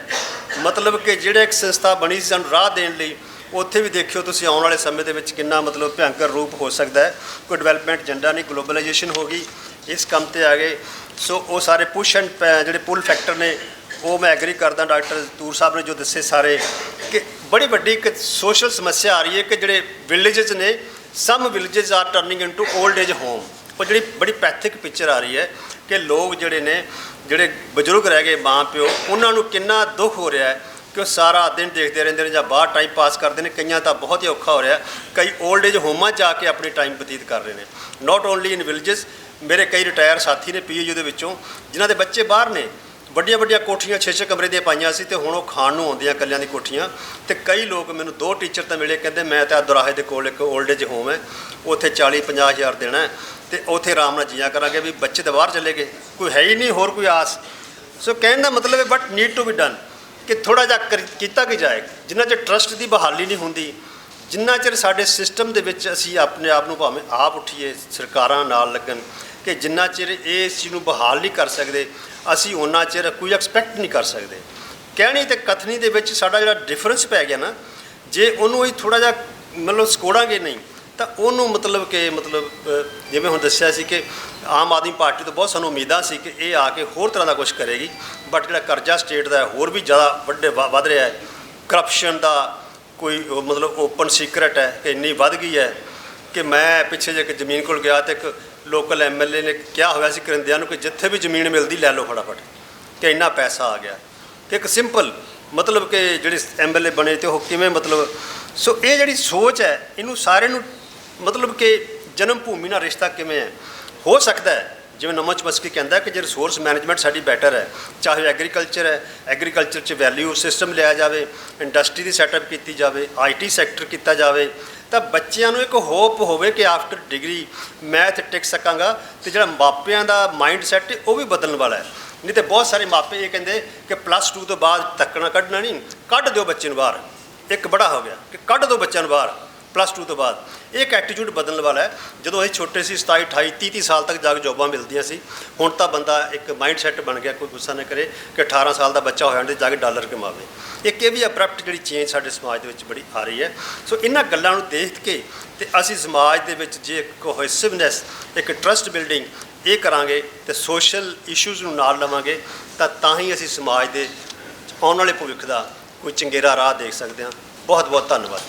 ਮਤਲਬ ਕਿ ਜਿਹੜੇ ਇੱਕ ਸੰਸਥਾ ਬਣੀ ਸੀ ਸਾਨੂੰ ਰਾਹ ਦੇਣ ਲਈ, ਉੱਥੇ ਵੀ ਦੇਖਿਓ ਤੁਸੀਂ ਆਉਣ ਵਾਲੇ ਸਮੇਂ ਦੇ ਵਿੱਚ ਕਿੰਨਾ ਮਤਲਬ ਭਿਅੰਕਰ ਰੂਪ ਹੋ ਸਕਦਾ ਹੈ। ਕੋਈ ਡਿਵੈਲਪਮੈਂਟ ਏਜੰਡਾ ਨਹੀਂ ਗਲੋਬਲਾਈਜੇਸ਼ਨ ਹੋ ਗਈ। ਇਸ ਕੰਮ ਤੇ ਆ ਗਏ। ਸੋ ਉਹ ਸਾਰੇ ਪੁਸ਼ ਐਂਡ ਜਿਹੜੇ ਪੁਲ ਫੈਕਟਰ ਨੇ, ਉਹ ਮੈਂ ਐਗਰੀ ਕਰਦਾ ਡਾਕਟਰ ਤੂਰ ਸਾਹਿਬ ਨੇ ਜੋ ਦੱਸੇ ਸਾਰੇ ਕਿ ਬੜੀ ਵੱਡੀ ਇੱਕ ਸੋਸ਼ਲ ਸਮੱਸਿਆ ਆ ਰਹੀ ਹੈ ਕਿ ਜਿਹੜੇ ਵਿਲੇजेस ਨੇ some villages are turning into old age home ਉਹ ਜਿਹੜੀ ਬੜੀ ਪੈਥਿਕ ਪਿਕਚਰ ਆ ਰਹੀ ਹੈ ਕਿ ਲੋਕ ਜਿਹੜੇ ਨੇ, ਜਿਹੜੇ ਬਜ਼ੁਰਗ ਰਹਿ ਗਏ ਮਾਂ ਪਿਓ, ਉਹਨਾਂ ਨੂੰ ਕਿੰਨਾ ਦੁੱਖ ਹੋ ਰਿਹਾ ਹੈ ਕਿ ਉਹ ਸਾਰਾ ਦਿਨ ਦੇਖਦੇ ਰਹਿੰਦੇ ਨੇ ਜਾਂ ਬਾਹਰ ਟਾਈਮ ਪਾਸ ਕਰਦੇ ਨੇ। ਕਈਆਂ ਤਾਂ ਬਹੁਤ ਹੀ ਔਖਾ ਹੋ ਰਿਹਾ। ਕਈ 올ਡ ਏਜ ਹੋਮਾਂ ਜਾ ਕੇ ਆਪਣੇ ਟਾਈਮ ਬਤੀਤ ਕਰ ਰਹੇ ਨੇ। ਨਾਟ ਓਨਲੀ ਇਨ ਵਿਲੇजेस ਮੇਰੇ ਕਈ ਰਿਟਾਇਰ ਸਾਥੀ ਨੇ ਪੀਯੂ ਦੇ ਵਿੱਚੋਂ, ਜਿਨ੍ਹਾਂ ਦੇ ਬੱਚੇ ਬਾਹਰ ਨੇ, ਵੱਡੀਆਂ ਵੱਡੀਆਂ ਕੋਠੀਆਂ 6-6 ਕਮਰੇ ਦੀਆਂ ਪਾਈਆਂ ਸੀ ਤੇ ਹੁਣ ਉਹ ਖਾਣ ਨੂੰ ਆਉਂਦੀਆਂ ਕੱਲਿਆਂ ਦੀ ਕੋਠੀਆਂ। ਤੇ ਕਈ ਲੋਕ ਮੈਨੂੰ ਦੋ ਟੀਚਰ ਤਾਂ ਮਿਲੇ, ਕਹਿੰਦੇ ਮੈਂ ਤਾਂ ਦੁਰਾਹੇ ਦੇ ਕੋਲ ਇੱਕ 올ਡ ਏਜ ਹੋਮ ਹੈ, ਉੱਥੇ 40-50 ਹਜ਼ਾਰ ਦੇਣਾ ਹੈ ਤੇ ਉੱਥੇ ਆਰਾਮ ਨਾਲ ਜੀਆਂ ਕਰਾਂਗੇ ਵੀ ਬੱਚੇ ਤਾਂ ਬਾਹਰ ਚਲੇ ਗਏ, ਕੋਈ ਹੈ ਹੀ ਨਹੀਂ, ਹੋਰ ਕੋਈ ਆਸ। ਸੋ ਕਹਿਣ ਦਾ ਮਤਲਬ ਹੈ but need to be done ਕਿ ਥੋੜਾ ਜਿਹਾ ਕਰ- ਕੀਤਾ ਕੀ ਜਾਏ। ਜਿੰਨਾ ਚਿਰ ਟਰਸਟ ਦੀ ਬਹਾਲੀ ਨਹੀਂ ਹੁੰਦੀ, ਜਿੰਨਾ ਚਿਰ ਸਾਡੇ ਸਿਸਟਮ ਦੇ ਵਿੱਚ ਅਸੀਂ ਆਪਣੇ ਆਪ ਨੂੰ ਭਾਵੇਂ ਆਪ ਉੱਠੀਏ, ਸਰਕਾਰਾਂ ਨਾਲ ਲੱਗਣ ਕਿ ਜਿੰਨਾ ਚਿਰ ਇਸ ਚੀਜ਼ ਨੂੰ ਬਹਾਲ ਨਹੀਂ ਕਰ ਸਕਦੇ, ਅਸੀਂ ਉਹਨਾਂ ਚਿਰ ਕੋਈ ਐਕਸਪੈਕਟ ਨਹੀਂ ਕਰ ਸਕਦੇ। ਕਹਿਣੀ ਤੇ ਕਥਨੀ ਦੇ ਵਿੱਚ ਸਾਡਾ ਜਿਹੜਾ ਡਿਫਰੈਂਸ ਪੈ ਗਿਆ ਨਾ, ਜੇ ਉਹਨੂੰ ਅਸੀਂ ਥੋੜਾ ਜਿਹਾ ਮਤਲਬ ਸਕੋੜਾਂਗੇ ਨਹੀਂ, ਤਾਂ ਉਹਨੂੰ ਮਤਲਬ ਕਿ ਮਤਲਬ ਜਿਵੇਂ ਹੁਣ ਦੱਸਿਆ ਸੀ ਕਿ ਆਮ ਆਦਮੀ ਪਾਰਟੀ ਤੋਂ ਬਹੁਤ ਸਾਨੂੰ ਉਮੀਦਾਂ ਸੀ ਕਿ ਇਹ ਆ ਕੇ ਹੋਰ ਤਰ੍ਹਾਂ ਦਾ ਕੁਝ ਕਰੇਗੀ ਬਟ ਜਿਹੜਾ ਕਰਜ਼ਾ ਸਟੇਟ ਦਾ ਹੋਰ ਵੀ ਜ਼ਿਆਦਾ ਵੱਡੇ ਵ- ਵੱਧ ਰਿਹਾ ਹੈ। ਕਰਪਸ਼ਨ ਦਾ ਕੋਈ ਉਹ ਮਤਲਬ ਓਪਨ ਸੀਕ੍ਰੇਟ ਹੈ ਕਿ ਇੰਨੀ ਵੱਧ ਗਈ ਹੈ ਕਿ ਮੈਂ ਪਿੱਛੇ ਜੇ ਇੱਕ ਜ਼ਮੀਨ ਕੋਲ ਗਿਆ ਤੇ ਇੱਕ ਲੋਕਲ ਐਮਐਲਏ ਨੇ ਕਿਹਾ ਹੋਇਆ ਸੀ ਕਰਿੰਦਿਆਂ ਨੂੰ ਕਿ ਜਿੱਥੇ ਵੀ ਜ਼ਮੀਨ ਮਿਲਦੀ ਲੈ ਲਓ ਫਟਾਫਟ, ਕਿ ਇੰਨਾ ਪੈਸਾ ਆ ਗਿਆ। ਕਿ ਇੱਕ ਸਿੰਪਲ ਮਤਲਬ ਕਿ ਜਿਹੜੇ ਐਮਐਲਏ ਬਣੇ ਤੇ ਉਹ ਕਿਵੇਂ ਮਤਲਬ, ਸੋ ਇਹ ਜਿਹੜੀ ਸੋਚ ਹੈ, ਇਹਨੂੰ ਸਾਰੇ ਨੂੰ ਮਤਲਬ ਕਿ ਜਨਮ ਭੂਮੀ ਨਾਲ ਰਿਸ਼ਤਾ ਕਿਵੇਂ ਹੈ? ਹੋ ਸਕਦਾ ਹੈ ਜਿਵੇਂ ਨਮਨ ਚਮਸਕੀ ਕਹਿੰਦਾ ਕਿ ਜੇ ਰਿਸੋਰਸ ਮੈਨੇਜਮੈਂਟ ਸਾਡੀ ਬੈਟਰ ਹੈ, ਚਾਹੇ ਐਗਰੀਕਲਚਰ ਹੈ ਐਗਰੀਕਲਚਰ 'ਚ ਵੈਲਿਊ ਸਿਸਟਮ ਲਿਆ ਜਾਵੇ ਇੰਡਸਟਰੀ ਦੀ ਸੈਟਅਪ ਕੀਤੀ ਜਾਵੇ ਆਈਟੀ ਸੈਕਟਰ ਕੀਤਾ ਜਾਵੇ, ਤਾਂ ਬੱਚਿਆਂ ਨੂੰ ਇੱਕ ਹੋਪ ਹੋਵੇ ਕਿ ਆਫਟਰ ਡਿਗਰੀ ਮੈਥ ਟਿਕ ਸਕਾਂਗਾ ਤੇ ਜਿਹੜਾ ਮਾਪਿਆਂ ਦਾ ਮਾਈਂਡ ਸੈਟ ਉਹ ਵੀ ਬਦਲਣ ਵਾਲਾ ਹੈ। ਨਹੀਂ ਤੇ ਬਹੁਤ ਸਾਰੇ ਮਾਪੇ ਇਹ ਕਹਿੰਦੇ ਕਿ ਪਲੱਸ 2 ਤੋਂ ਬਾਅਦ ਤੱਕਣਾ ਕੱਢਣਾ ਨਹੀਂ, ਕੱਢ ਦਿਓ ਬੱਚੇ ਨੂੰ ਬਾਹਰ। ਇੱਕ ਬੜਾ ਹੋ ਗਿਆ ਕਿ ਕੱਢ ਦਿਓ ਬੱਚਿਆਂ ਨੂੰ ਬਾਹਰ। ਪਲੱਸ 2 ਤੋਂ ਬਾਅਦ। ਇਹ ਇੱਕ ਐਟੀਟਿਊਡ ਬਦਲਣ ਵਾਲਾ ਹੈ। ਜਦੋਂ ਅਸੀਂ ਛੋਟੇ ਸੀ 27 28 30 30 ਸਾਲ ਤੱਕ ਜਾ ਕੇ ਜੋਬਾਂ ਮਿਲਦੀਆਂ ਸੀ, ਹੁਣ ਤਾਂ ਬੰਦਾ ਇੱਕ ਮਾਈਂਡ ਸੈਟ ਬਣ ਗਿਆ, ਕੋਈ ਗੁੱਸਾ ਨਾ ਕਰੇ ਕਿ 18 ਸਾਲ ਦਾ ਬੱਚਾ ਹੋਇਆ ਜਾਂਦਾ ਜਾ ਕੇ ਡਾਲਰ ਕਮਾਵੇ। ਇੱਕ ਇਹ ਵੀ ਅਬਰਪਟ ਜਿਹੜੀ ਚੇਂਜ ਸਾਡੇ ਸਮਾਜ ਦੇ ਵਿੱਚ ਬੜੀ ਆ ਰਹੀ ਹੈ। ਸੋ ਇਹਨਾਂ ਗੱਲਾਂ ਨੂੰ ਦੇਖ ਕੇ ਤੇ ਅਸੀਂ ਸਮਾਜ ਦੇ ਵਿੱਚ ਜੇ ਕੋਹੈਸਿਵਨੈਸ ਇੱਕ ਟਰਸਟ ਬਿਲਡਿੰਗ ਇਹ ਕਰਾਂਗੇ ਤੇ ਸੋਸ਼ਲ ਇਸ਼ੂਜ਼ ਨੂੰ ਨਾਲ ਲਵਾਂਗੇ, ਤਾਂ ਤਾਂ ਹੀ ਅਸੀਂ ਸਮਾਜ ਦੇ ਆਉਣ ਵਾਲੇ ਭਵਿੱਖ ਦਾ ਕੋਈ ਚੰਗੇਰਾ ਰਾਹ ਦੇਖ ਸਕਦੇ ਹਾਂ। ਬਹੁਤ ਬਹੁਤ ਧੰਨਵਾਦ।